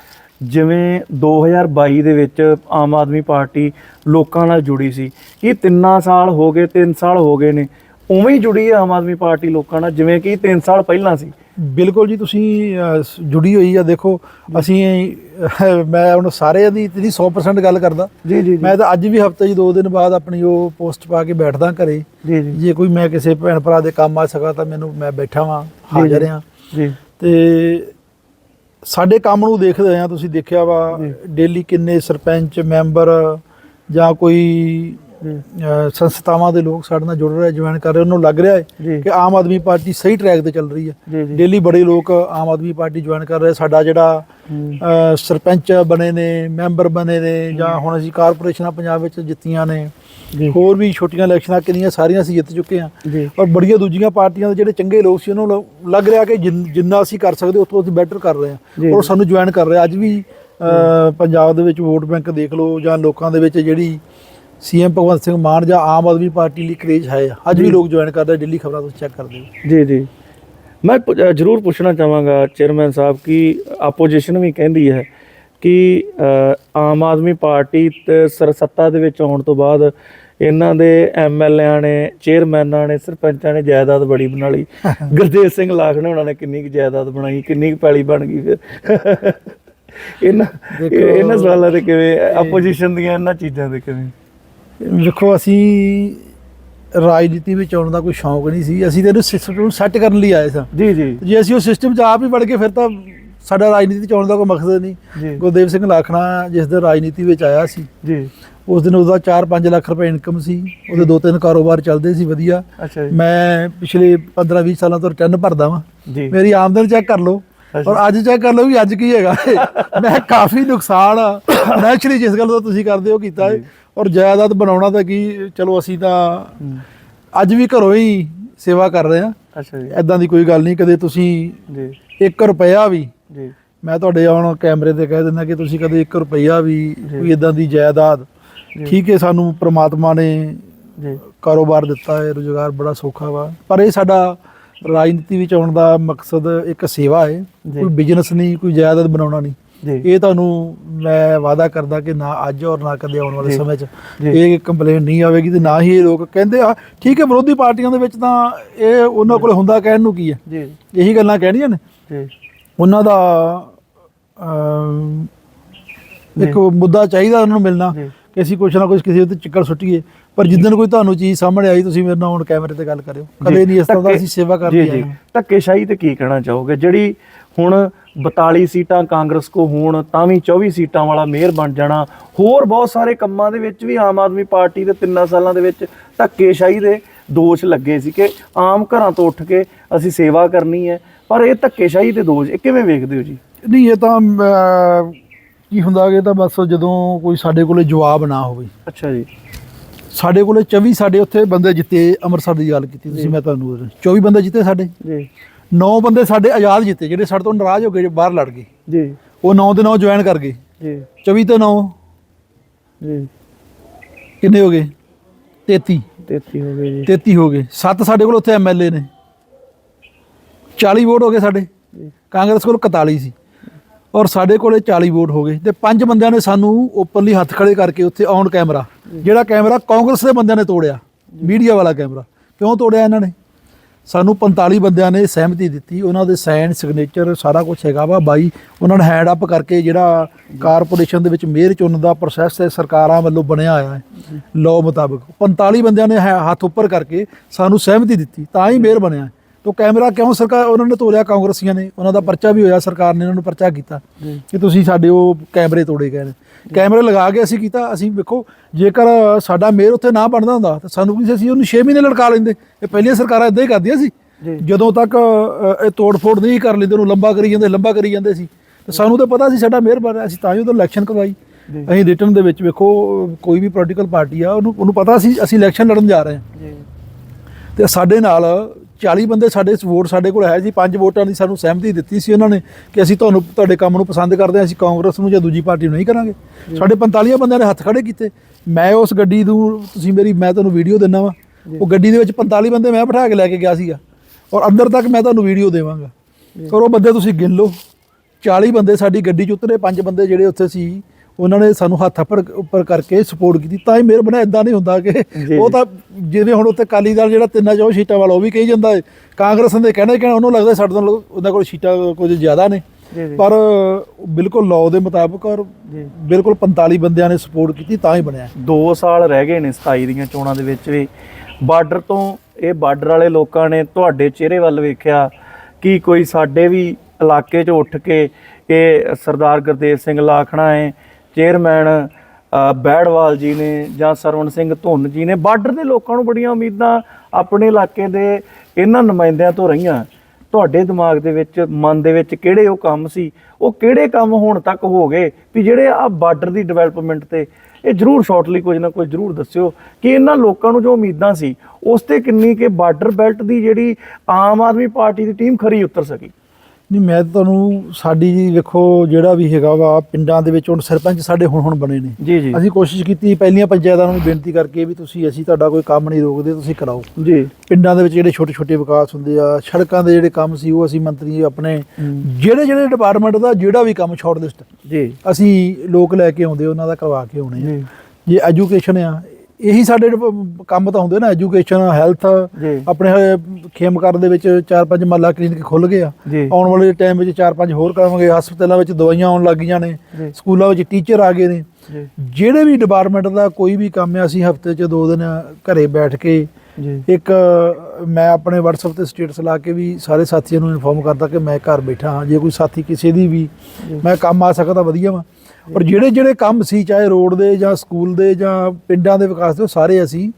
ਜਿਵੇਂ 2022 ਦੇ ਵਿੱਚ ਆਮ ਆਦਮੀ ਪਾਰਟੀ ਲੋਕਾਂ ਨਾਲ ਜੁੜੀ ਸੀ। ਇਹ ਤਿੰਨਾਂ ਸਾਲ ਹੋ ਗਏ 3 ਸਾਲ ਹੋ ਗਏ ਨੇ। ਉਵੇਂ ਹੀ ਜੁੜੀ ਹੈ ਆਮ ਆਦਮੀ ਪਾਰਟੀ ਲੋਕਾਂ ਨਾਲ ਜਿਵੇਂ ਕਿ 3 ਸਾਲ ਪਹਿਲਾਂ ਸੀ। ਬਿਲਕੁਲ ਜੀ ਤੁਸੀਂ ਅਹ, ਸ- ਜੁੜੀ ਹੋਈ ਆ ਦੇਖੋ ਅਸੀਂ ਅਹ, ਮੈਂ ਹੁਣ ਸਾਰਿਆਂ ਦੀ ਜਿਹੜੀ 100% ਗੱਲ ਕਰਦਾ। ਜੀ ਜੀ ਮੈਂ ਤਾਂ ਅੱਜ ਵੀ ਹਫ਼ਤੇ 'ਚ ਦੋ ਦਿਨ ਬਾਅਦ ਆਪਣੀ ਉਹ ਪੋਸਟ ਪਾ ਕੇ ਬੈਠਦਾ ਘਰੇ। ਜੀ ਜੀ। ਜੇ ਕੋਈ ਮੈਂ ਕਿਸੇ ਭੈਣ ਭਰਾ ਦੇ ਕੰਮ ਆ ਸਕਾ ਤਾਂ ਮੈਨੂੰ ਮੈਂ ਬੈਠਾ ਵਾਂ ਹਾਜ਼ਰ ਜੀ। ਹਾਂ। ਜੀ। ਤੇ ਸਾਡੇ ਕੰਮ ਨੂੰ ਦੇਖਦੇ ਆ ਤੁਸੀਂ ਦੇਖਿਆ ਵਾ ਜੀ। ਡੇਲੀ ਕਿੰਨੇ ਸਰਪੰਚ ਮੈਂਬਰ ਜਾਂ ਕੋਈ ਜੀ ਸੰਸਥਾਵਾਂ ਦੇ ਲੋਕ ਸਾਡੇ ਨਾਲ ਜੁੜ ਰਹੇ ਜੁਆਇਨ ਕਰ ਰਹੇ ਉਹਨੂੰ ਲੱਗ ਰਿਹਾ ਹੈ ਕਿ ਆਮ ਆਦਮੀ ਪਾਰਟੀ ਸਹੀ ਟਰੈਕ ਤੇ ਚੱਲ ਰਹੀ ਹੈ। ਡੇਲੀ ਬੜੇ ਲੋਕ ਆਮ ਆਦਮੀ ਪਾਰਟੀ ਜੁਆਇਨ ਕਰ ਰਹੇ ਸਾਡਾ ਜਿਹੜਾ ਸਰਪੰਚ ਬਣੇ ਨੇ ਮੈਂਬਰ ਬਣੇ ਨੇ ਜਾਂ ਹੁਣ ਅਸੀਂ ਕਾਰਪੋਰੇਸ਼ਨਾਂ ਪੰਜਾਬ ਵਿੱਚ ਜਿੱਤੀਆਂ ਨੇ ਹੋਰ ਵੀ ਛੋਟੀਆਂ ਇਲੈਕਸ਼ਨਾਂ ਕਿੰਨੀਆਂ ਸਾਰੀਆਂ ਅਸੀਂ ਜਿੱਤ ਚੁੱਕੇ ਹਾਂ। ਔਰ ਬੜੀਆਂ ਦੂਜੀਆਂ ਪਾਰਟੀਆਂ ਦੇ ਜਿਹੜੇ ਚੰਗੇ ਲੋਕ ਸੀ ਉਹਨਾਂ ਨੂੰ ਲੱਗ ਰਿਹਾ ਕਿ ਜਿੰਨ- ਅਸੀਂ ਕਰ ਸਕਦੇ ਉਸ ਤੋਂ ਅਸੀਂ ਬੈਟਰ ਕਰ ਰਹੇ। ਹਾਂ। ਔਰ ਸਾਨੂੰ ਜੁਆਇਨ ਕਰ ਰਹੇ ਅੱਜ ਵੀ ਪੰਜਾਬ ਦੇ ਵਿੱਚ ਵੋਟ ਬੈਂਕ ਦੇਖ ਲਓ ਜਾਂ ਲੋਕਾਂ ਦੇ ਵਿੱਚ ਜਿਹੜੀ ਸੀਐਮ ਭਗਵੰਤ ਸਿੰਘ ਮਾਨ ਜਾਂ ਆਮ ਆਦਮੀ ਪਾਰਟੀ ਲਈ ਕਰੇਜ ਹੈ ਅੱਜ ਵੀ। ਲੋਕ ਜੁਆਇਨ ਕਰਦੇ ਦਿੱਲੀ ਖਬਰਾਂ ਤੋਂ ਚੈੱਕ ਕਰਦੇ ਹੋ ਜੀ ਜੀ। ਮੈਂ ਜ਼ਰੂਰ ਪੁੱਛਣਾ ਚਾਹਾਂਗਾ ਚੇਅਰਮੈਨ ਸਾਹਿਬ ਕਿ ਆਪੋਜੀਸ਼ਨ ਵੀ ਕਹਿੰਦੀ ਹੈ ਕਿ ਆਮ ਆਦਮੀ ਪਾਰਟੀ ਤੇ ਸਰ ਸੱਤਾ ਦੇ ਵਿੱਚ ਆਉਣ ਤੋਂ ਬਾਅਦ ਇਹਨਾਂ ਦੇ ਐਮਐਲਏਆਂ ਨੇ ਚੇਅਰਮੈਨਾਂ ਨੇ ਸਰਪੰਚਾਂ ਨੇ ਜਾਇਦਾਦ ਬੜੀ ਬਣਾ ਲਈ। (laughs) ਗੁਰਦੇਵ ਸਿੰਘ ਲਾਖਣੇ ਉਹਨਾਂ ਨੇ ਕਿੰਨੀ ਕੁ ਜਾਇਦਾਦ ਬਣਾਈ ਕਿੰਨੀ ਕੁ ਪੈਲੀ ਬਣ ਗਈ ਫਿਰ। (laughs) ਇਹਨਾਂ ਇਹਨਾਂ ਸਵਾਲਾਂ ਦੇ ਕਿਵੇਂ? ਆਪੋਜੀਸ਼ਨ ਦੀਆਂ ਇਹਨਾਂ ਚੀਜ਼ਾਂ ਦੇ ਕਿਵੇਂ? ਵੇਖੋ ਅਸੀਂ ਰਾਜਨੀਤੀ ਵਿੱਚ ਆਉਣ ਦਾ ਕੋਈ ਸ਼ੌਂਕ ਨਹੀਂ ਸੀ। ਅਸੀਂ ਤਾਂ ਇਹਨੂੰ ਸਿਸਟਮ ਨੂੰ ਸੈੱਟ ਕਰਨ ਲਈ ਆਏ ਸਾਂ। ਜੀ ਜੀ। ਜੇ ਅਸੀਂ ਉਹ ਸਿਸਟਮ 'ਚ ਆਪ ਹੀ ਵੜ ਗਏ ਫਿਰ ਤਾਂ ਸਾਡਾ ਰਾਜਨੀਤੀ 'ਚ ਆਉਣ ਦਾ ਕੋਈ ਮਕਸਦ ਨਹੀਂ। ਗੁਰਦੇਵ ਸਿੰਘ ਲਾਖਣਾ ਜਿਸ ਦਿਨ ਰਾਜਨੀਤੀ ਵਿੱਚ ਆਇਆ ਸੀ ਜੀ। ਉਸ ਦਿਨ ਉਹਦਾ 4-5 ਲੱਖ ਰੁਪਏ ਇਨਕਮ ਸੀ। ਉਹਦੇ ਦੋ ਤਿੰਨ ਕਾਰੋਬਾਰ ਚੱਲਦੇ ਸੀ ਵਧੀਆ। ਮੈਂ ਪਿਛਲੇ 15-20 ਸਾਲਾਂ ਤੋਂ ਰਿਟਰਨ ਭਰਦਾ ਵਾਂ। ਮੇਰੀ ਆਮਦਨ ਚੈੱਕ ਕਰ ਲਓ। ਔਰ ਅੱਜ ਚੈੱਕ ਕਰ ਲਓ ਵੀ ਅੱਜ ਕੀ ਹੈਗਾ। (laughs) ਮੈਂ ਕਾਫੀ ਨੁਕਸਾਨ ਨੈਚੁਰਲੀ ਜਿਸ ਗੱਲ ਦਾ ਤੁਸੀਂ ਕਰਦੇ ਹੋ ਕੀਤਾ ਹੈ। ਔਰ ਜਾਇਦਾਦ ਬਣਾਉਣਾ ਤਾਂ ਕੀ ਚਲੋ ਅਸੀਂ ਤਾਂ ਅੱਜ ਵੀ ਘਰੋਂ ਹੀ ਸੇਵਾ ਕਰ ਰਹੇ ਹਾਂ। ਅੱਛਾ ਜੀ। ਐਦਾਂ ਦੀ ਕੋਈ ਗੱਲ ਨਹੀਂ ਕਦੇ ਤੁਸੀਂ ਜੀ। 1 ਰੁਪਿਆ ਵੀ ਜੀ। ਮੈਂ ਤੁਹਾਡੇ ਹੁਣ ਕੈਮਰੇ ਤੇ ਕਹਿ ਦਿੰਦਾ ਕਿ ਤੁਸੀਂ ਕਦੇ 1 ਰੁਪਿਆ ਵੀ। ਕੋਈ ਇਦਾਂ ਦੀ ਜਾਇਦਾਦ। ਠੀਕ ਹੈ ਸਾਨੂੰ ਪ੍ਰਮਾਤਮਾ ਨੇ ਜੀ। ਕਾਰੋਬਾਰ ਦਿੱਤਾ ਹੈ ਰੁਜ਼ਗਾਰ ਬੜਾ ਸੌਖਾ ਵਾ। ਪਰ ਇਹ ਸਾਡਾ ਰਾਜਨੀਤੀ ਵਿੱਚ ਆਉਣ ਦਾ ਮਕਸਦ ਇੱਕ ਸੇਵਾ ਹੈ। ਕੋਈ ਬਿਜ਼ਨਸ ਨਹੀਂ ਕੋਈ ਜਾਇਦਾਦ ਬਣਾਉਣਾ ਨਹੀਂ। ਇਹ ਤੁਹਾਨੂੰ ਮੈਂ ਵਾਅਦਾ ਕਰਦਾ ਕਿ ਨਾ ਅੱਜ ਔਰ ਨਾ ਕਦੇ ਆਉਣ ਵਾਲੇ। ਸਮੇਂ 'ਚ। ਇਹ ਕੰਪਲੇਂਟ ਨਹੀਂ ਆਵੇਗੀ ਤੇ ਨਾ ਹੀ ਇਹ ਲੋਕ ਕਹਿੰਦੇ ਆ ਠੀਕ ਹੈ ਵਿਰੋਧੀ ਪਾਰਟੀਆਂ ਦੇ ਵਿੱਚ ਤਾਂ ਇਹ ਉਹਨਾਂ ਕੋਲ ਹੁੰਦਾ ਕਹਿਣ ਨੂੰ ਕੀ ਹੈ? ਜੀ। ਇਹੀ ਗੱਲਾਂ ਕਹਿਣੀਆਂ ਨੇ? ਜੀ। ਉਹਨਾਂ ਦਾ ਇੱਕ ਮੁੱਦਾ ਚਾਹੀਦਾ ਉਹਨਾਂ ਨੂੰ ਮਿਲਣਾ। ਕਿ ਅਸੀਂ ਕੁਛ ਨਾ ਕੁਛ ਕਿਸੇ ਉੱਤੇ ਚਿੱਕੜ ਸੁੱਟੀਏ। ਪਰ ਜਿੱਦਣ ਕੋਈ ਤੁਹਾਨੂੰ ਚੀਜ਼ ਸਾਹਮਣੇ ਆਈ ਤੁਸੀਂ ਮੇਰੇ ਨਾਲ ਹੁਣ ਕੈਮਰੇ ਤੇ ਗੱਲ ਕਰਿਓ। ਕਦੇ ਨਹੀਂ ਇਸ ਤਰ੍ਹਾਂ ਦਾ ਅਸੀਂ ਸੇਵਾ ਕਰਦੇ ਜੀ ਹਾਂ। ਧੱਕੇਸ਼ਾਹੀ ਤੇ ਕੀ ਕਹਿਣਾ ਚਾਹੋਗੇ? ਜਿਹੜੀ ਹੁਣ 42 ਸੀਟਾਂ ਕਾਂਗਰਸ ਕੋ ਹੋਣ ਤਾਂ ਵੀ 24 ਸੀਟਾਂ ਵਾਲਾ ਮੇਅਰ ਬਣ ਜਾਣਾ। ਹੋਰ ਬਹੁਤ ਸਾਰੇ ਕੰਮਾਂ ਦੇ ਵਿੱਚ ਵੀ ਆਮ ਆਦਮੀ ਪਾਰਟੀ ਦੇ ਤਿੰਨਾਂ ਸਾਲਾਂ ਦੇ ਵਿੱਚ ਧੱਕੇਸ਼ਾਹੀ ਦੇ ਦੋਸ਼ ਲੱਗੇ ਸੀ ਕਿ ਆਮ ਘਰਾਂ ਤੋਂ ਉੱਠ ਕੇ ਅਸੀਂ ਸੇਵਾ ਕਰਨੀ ਹੈ ਪਰ ਇਹ ਧੱਕੇਸ਼ਾਹੀ ਦੇ ਦੋਸ਼ ਇਹ ਕਿਵੇਂ ਵੇਖਦੇ ਹੋ ਜੀ? ਨਹੀਂ ਇਹ ਤਾਂ ਕੀ ਹੁੰਦਾ ਕਿ ਤਾਂ ਬਸ ਜਦੋਂ ਕੋਈ ਸਾਡੇ ਕੋਲੇ ਜਵਾਬ ਨਾ ਹੋਵੇ। ਅੱਛਾ ਜੀ। ਸਾਡੇ ਕੋਲੇ 24 ਸਾਡੇ ਉੱਥੇ ਬੰਦੇ ਜਿੱਤੇ ਅੰਮ੍ਰਿਤਸਰ ਦੀ ਗੱਲ ਕੀਤੀ ਤੁਸੀਂ ਮੈਂ ਤੁਹਾਨੂੰ ਉਦੋਂ। 24 ਬੰਦੇ ਜਿੱਤੇ ਸਾਡੇ। ਜੀ। 9 ਬੰਦੇ ਸਾਡੇ ਆਜ਼ਾਦ ਜਿੱਤੇ ਜਿਹੜੇ ਸਾਡੇ ਤੋਂ ਨਾਰਾਜ਼ ਹੋ ਗਏ ਬਾਹਰ ਲੜ ਗਏ। ਜੀ। ਉਹ 9 ਦੇ 9 ਜੁਆਇਨ ਕਰ ਗਏ। ਜੀ। 24 ਤੇ 9 ਜੀ। ਕਿੰਨੇ ਹੋ ਗਏ? 33 33 ਹੋ ਗਏ ਜੀ। 33 ਹੋ ਗਏ। 7 ਸਾਡੇ ਕੋਲ ਉੱਥੇ ਐਮਐਲਏ ਨੇ। 40 ਵੋਟ ਹੋ ਗਏ ਸਾਡੇ। ਜੀ। ਕਾਂਗਰਸ ਕੋਲ 41 ਸੀ। ਔਰ ਸਾਡੇ ਕੋਲੇ 40 ਵੋਟ ਹੋ ਗਏ। ਤੇ ਪੰਜ ਬੰਦਿਆਂ ਨੇ ਸਾਨੂੰ ਓਪਨਲੀ ਹੱਥ ਖੜੇ ਕਰਕੇ ਉੱਥੇ ਔਨ ਕੈਮਰਾ। ਜਿਹੜਾ ਕੈਮਰਾ ਕਾਂਗਰਸ ਦੇ ਬੰਦਿਆਂ ਨੇ ਤੋੜਿਆ। ਮੀਡੀਆ ਵਾਲਾ ਕੈਮਰਾ। ਕਿਉਂ ਤੋੜਿਆ ਇਹਨਾਂ ਨੇ? ਸਾਨੂੰ 45 ਬੰਦਿਆਂ ਨੇ ਸਹਿਮਤੀ ਦਿੱਤੀ, ਉਹਨਾਂ ਦੇ ਸਾਈਨ ਸਿਗਨੇਚਰ ਸਾਰਾ ਕੁਝ ਹੈਗਾ ਵਾ। ਬਾਈ, ਉਹਨਾਂ ਨੇ ਹੈਂਡ ਅਪ ਕਰਕੇ ਜਿਹੜਾ ਕਾਰਪੋਰੇਸ਼ਨ ਦੇ ਵਿੱਚ ਮੇਅਰ ਚੁਣਨ ਦਾ ਪ੍ਰੋਸੈਸ ਹੈ ਸਰਕਾਰਾਂ ਵੱਲੋਂ ਬਣਿਆ ਹੋਇਆ ਹੈ ਲਾਅ ਮੁਤਾਬਕ। 45 ਬੰਦਿਆਂ ਨੇ ਹੈ- ਹੱਥ ਉੱਪਰ ਕਰਕੇ ਸਾਨੂੰ ਸਹਿਮਤੀ ਦਿੱਤੀ, ਤਾਂ ਹੀ ਮੇਅਰ ਬਣਿਆ ਤੋ ਕੈਮਰਾ ਕਿਉਂ ਸਰਕਾਰ ਉਹਨਾਂ ਨੇ ਤੋੜਿਆ ਕਾਂਗਰਸੀਆਂ ਨੇ? ਉਹਨਾਂ ਦਾ ਪਰਚਾ ਵੀ ਹੋਇਆ ਸਰਕਾਰ ਨੇ ਉਹਨਾਂ ਨੂੰ ਪਰਚਾ ਕੀਤਾ ਕਿ ਤੁਸੀਂ ਸਾਡੇ ਉਹ ਕੈਮਰੇ ਤੋੜੇ ਗਏ ਨੇ। ਕੈਮਰੇ ਲਗਾ ਕੇ ਅਸੀਂ ਕੀਤਾ ਅਸੀਂ ਵੇਖੋ ਜੇਕਰ ਸਾਡਾ ਮੇਅਰ ਉੱਥੇ ਨਾ ਬਣਦਾ ਹੁੰਦਾ ਤਾਂ ਸਾਨੂੰ ਕੀ ਸੀ ਅਸੀਂ ਉਹਨੂੰ 6 ਮਹੀਨੇ ਲੜਕਾ ਲੈਂਦੇ। ਇਹ ਪਹਿਲੀਆਂ ਸਰਕਾਰਾਂ ਇਦਾਂ ਹੀ ਕਰਦੀਆਂ ਸੀ। ਜਦੋਂ ਤੱਕ ਇਹ ਤੋੜ-ਫੋੜ ਨਹੀਂ ਕਰ ਲੈਂਦੇ ਉਹਨੂੰ ਲੰਬਾ ਕਰੀ ਜਾਂਦੇ ਲੰਬਾ ਕਰੀ ਜਾਂਦੇ ਸੀ। ਤੇ ਸਾਨੂੰ ਤਾਂ ਪਤਾ ਸੀ ਸਾਡਾ ਮੇਅਰ ਬਣ ਰਿਹਾ ਅਸੀਂ ਤਾਂ ਹੀ ਉਦੋਂ ਇਲੈਕਸ਼ਨ ਕਰਵਾਈ। ਅਸੀਂ ਰਿਟਰਨ ਦੇ ਵਿੱਚ ਵੇਖੋ ਕੋਈ ਵੀ ਪੋਲੀਟੀਕਲ ਪਾਰਟੀ ਆ ਉਹਨੂੰ ਉਹਨੂੰ ਪਤਾ ਸੀ ਅਸੀਂ ਇਲੈਕਸ਼ਨ ਲੜਨ ਜਾ ਰਹੇ ਹਾਂ। ਤੇ ਸਾਡੇ ਨਾਲ 40 ਬੰਦੇ ਸਾਡੇ ਵੋਟ ਸਾਡੇ ਕੋਲ ਹੈ ਜੀ ਪੰਜ ਵੋਟਾਂ ਦੀ ਸਾਨੂੰ ਸਹਿਮਤੀ ਦਿੱਤੀ ਸੀ ਉਹਨਾਂ ਨੇ ਕਿ ਅਸੀਂ ਤੁਹਾਨੂੰ ਤੁਹਾਡੇ ਕੰਮ ਨੂੰ ਪਸੰਦ ਕਰਦੇ ਹਾਂ ਅਸੀਂ ਕਾਂਗਰਸ ਨੂੰ ਜਾਂ ਦੂਜੀ ਪਾਰਟੀ ਨੂੰ ਨਹੀਂ ਕਰਾਂਗੇ। ਸਾਡੇ 45 ਬੰਦਿਆਂ ਨੇ ਹੱਥ ਖੜੇ ਕੀਤੇ। ਮੈਂ ਉਸ ਗੱਡੀ ਨੂੰ ਤੁਸੀਂ ਮੇਰੀ ਮੈਂ ਤੁਹਾਨੂੰ ਵੀਡੀਓ ਦਿੰਨਾ ਵਾ। ਉਹ ਗੱਡੀ ਦੇ ਵਿੱਚ 45 ਬੰਦੇ ਮੈਂ ਬਿਠਾ ਕੇ ਲੈ ਕੇ ਗਿਆ ਸੀਗਾ। ਔਰ ਅੰਦਰ ਤੱਕ ਮੈਂ ਤੁਹਾਨੂੰ ਵੀਡੀਓ ਦੇਵਾਂਗਾ। ਔਰ ਉਹ ਬੰਦੇ ਤੁਸੀਂ ਗਿਣ ਲਓ। 40 ਬੰਦੇ ਸਾਡੀ ਗੱਡੀ 'ਚ ਉਤਰੇ ਪੰਜ ਬੰਦੇ ਜਿਹੜੇ ਉੱਥੇ ਸੀ। ਉਹਨਾਂ ਨੇ ਸਾਨੂੰ ਹੱਥ ਉੱਪਰ ਉੱਪਰ ਕਰਕੇ ਸਪੋਰਟ ਕੀਤੀ ਤਾਂ ਹੀ ਮੇਰ ਬਣਾ ਇਦਾਂ ਨਹੀਂ ਹੁੰਦਾ ਕਿ। ਉਹ ਤਾਂ ਜਿਵੇਂ ਹੁਣ ਉੱਥੇ ਕਾਲੀ ਦਲ ਜਿਹੜਾ ਤਿੰਨਾਂ ਚੋਂ ਸੀਟਾਂ ਵਾਲਾ ਉਹ ਵੀ ਕਹੀ ਜਾਂਦਾ ਹੈ ਕਾਂਗਰਸ ਦੇ ਕਹਿਣਾ ਕਹਿਣਾ ਉਹਨੂੰ ਲੱਗਦਾ ਸਾਡੇ ਤੋਂ ਲੋ- ਉਹਨਾਂ ਕੋਲ ਸੀਟਾਂ ਕੁਝ ਜ਼ਿਆਦਾ ਨੇ। ਪਰ ਬਿਲਕੁਲ ਲਾਅ ਦੇ ਮੁਤਾਬਕ ਔਰ। ਬਿਲਕੁਲ 45 ਬੰਦਿਆਂ ਨੇ ਸਪੋਰਟ ਕੀਤੀ ਤਾਂ ਹੀ ਬਣਿਆ 2 ਸਾਲ ਰਹਿ ਗਏ ਨੇ 27 ਦੀਆਂ ਚੋਣਾਂ ਦੇ ਵਿੱਚ ਵੀ ਬਾਰਡਰ ਤੋਂ ਇਹ ਬਾਰਡਰ ਵਾਲੇ ਲੋਕਾਂ ਨੇ ਤੁਹਾਡੇ ਚਿਹਰੇ ਵੱਲ ਵੇਖਿਆ ਕਿ ਕੋਈ ਸਾਡੇ ਵੀ ਇਲਾਕੇ 'ਚ ਉੱਠ ਕੇ ਇਹ ਸਰਦਾਰ ਗੁਰਦੇਵ ਸਿੰਘ ਲਾਖਣਾ ਹੈ ਚੇਅਰਮੈਨ ਅ, ਬੈੜਵਾਲ ਜੀ ਨੇ ਜਾਂ ਸਰਵਣ ਸਿੰਘ ਧੁੰਨ ਜੀ ਨੇ ਬਾਰਡਰ ਦੇ ਲੋਕਾਂ ਨੂੰ ਬੜੀਆਂ ਉਮੀਦਾਂ ਆਪਣੇ ਇਲਾਕੇ ਦੇ ਇਹਨਾਂ ਨੁਮਾਇੰਦਿਆਂ ਤੋਂ ਰਹੀਆਂ। ਤੁਹਾਡੇ ਦਿਮਾਗ ਦੇ ਵਿੱਚ ਮਨ ਦੇ ਵਿੱਚ ਕਿਹੜੇ ਉਹ ਕੰਮ ਸੀ? ਉਹ ਕਿਹੜੇ ਕੰਮ ਹੁਣ ਤੱਕ ਹੋ ਗਏ ਵੀ ਜਿਹੜੇ ਆ ਬਾਰਡਰ ਦੀ ਡਿਵੈਲਪਮੈਂਟ ਤੇ? ਇਹ ਜਰੂਰ ਸ਼ਾਰਟਲੀ ਕੁਝ ਨਾ ਕੁਝ ਜਰੂਰ ਦੱਸਿਓ ਕਿ ਇਹਨਾਂ ਲੋਕਾਂ ਨੂੰ ਜੋ ਉਮੀਦਾਂ ਸੀ ਉਸ ਤੇ ਕਿੰਨੀ ਕਿ ਬਾਰਡਰ ਬੈਲਟ ਦੀ ਜਿਹੜੀ ਆਮ ਆਦਮੀ ਪਾਰਟੀ ਦੀ ਟੀਮ ਖਰੀ ਉਤਰ ਸਕੀ। ਨਹੀਂ ਮੈਂ ਤਾਂ ਤੁਹਾਨੂੰ ਸਾਡੀ ਜੀ ਵੇਖੋ ਜਿਹੜਾ ਵੀ ਹੈਗਾ ਵਾ ਪਿੰਡਾਂ ਦੇ ਵਿੱਚ ਹੁਣ ਸਰਪੰਚ ਸਾਡੇ ਹੁਣ ਹੁਣ ਬਣੇ ਨੇ। ਜੀ ਜੀ। ਅਸੀਂ ਕੋਸ਼ਿਸ਼ ਕੀਤੀ ਪਹਿਲੀਆਂ ਪੰਚਾਇਤਾਂ ਨੂੰ ਬੇਨਤੀ ਕਰਕੇ ਵੀ ਤੁਸੀਂ ਅਸੀਂ ਤੁਹਾਡਾ ਕੋਈ ਕੰਮ ਨਹੀਂ ਰੋਕਦੇ ਤੁਸੀਂ ਕਰਾਓ। ਜੀ। ਪਿੰਡਾਂ ਦੇ ਵਿੱਚ ਜਿਹੜੇ ਛੋਟੇ ਛੋਟੇ ਵਿਕਾਸ ਹੁੰਦੇ ਆ ਸੜਕਾਂ ਦੇ ਜਿਹੜੇ ਕੰਮ ਸੀ ਉਹ ਅਸੀਂ ਮੰਤਰੀ ਆਪਣੇ ਜਿਹੜੇ ਜਿਹੜੇ ਡਿਪਾਰਟਮੈਂਟ ਦਾ ਜਿਹੜਾ ਵੀ ਕੰਮ ਸ਼ਾਰਟ ਲਿਸਟ ਜੀ। ਅਸੀਂ ਲੋਕ ਲੈ ਕੇ ਆਉਂਦੇ ਉਹਨਾਂ ਦਾ ਕਰਵਾ ਕੇ ਆਉਣੇ ਆ। ਜੀ। ਜੇ ਐਜੂਕੇਸ਼ਨ ਆ ਇਹੀ ਸਾਡੇ ਕੰਮ ਤਾਂ ਹੁੰਦੇ ਨਾ ਐਜੂਕੇਸ਼ਨ ਹੈਲਥ ਆਪਣੇ ਖੇਮਕਰ ਦੇ ਵਿੱਚ ਚਾਰ ਪੰਜ ਮਹੱਲਾ ਕਲੀਨਿਕ ਖੁੱਲ ਗਏ ਆ। ਜੀ। ਆਉਣ ਵਾਲੇ ਟਾਈਮ ਵਿੱਚ ਚਾਰ ਪੰਜ ਹੋਰ ਕਰਾਵਾਂਗੇ। ਹਸਪਤਾਲਾਂ ਵਿੱਚ ਦਵਾਈਆਂ ਆਉਣ ਲੱਗੀਆਂ ਨੇ ਜੀ। ਸਕੂਲਾਂ ਵਿੱਚ ਟੀਚਰ ਆ ਗਏ ਨੇ। ਜਿਹੜੇ ਵੀ ਡਿਪਾਰਟਮੈਂਟ ਦਾ ਕੋਈ ਵੀ ਕੰਮ ਹੈ ਅਸੀਂ ਹਫ਼ਤੇ 'ਚ ਦੋ ਦਿਨ ਘਰੇ ਬੈਠ ਕੇ ਇੱਕ ਮੈਂ ਆਪਣੇ WhatsApp ਤੇ ਸਟੇਟਸ ਲਾ ਕੇ ਵੀ ਸਾਰੇ ਸਾਥੀਆਂ ਨੂੰ ਇਨਫੋਰਮ ਕਰਦਾ ਕਿ ਮੈਂ ਘਰ ਬੈਠਾ ਹਾਂ। ਜੇ ਕੋਈ ਸਾਥੀ ਕਿਸੇ ਦੀ ਵੀ ਮੈਂ ਕੰਮ ਆ ਸਕਦਾ ਵਧੀਆ ਵਾ। ਪਰ ਜਿਹੜੇ ਜਿਹੜੇ ਕੰਮ ਸੀ ਚਾਹੇ ਰੋਡ ਦੇ ਜਾਂ ਸਕੂਲ ਦੇ ਜਾਂ ਪਿੰਡਾਂ ਦੇ ਵਿਕਾਸ ਦੇ ਉਹ ਸਾਰੇ ਅਸੀਂ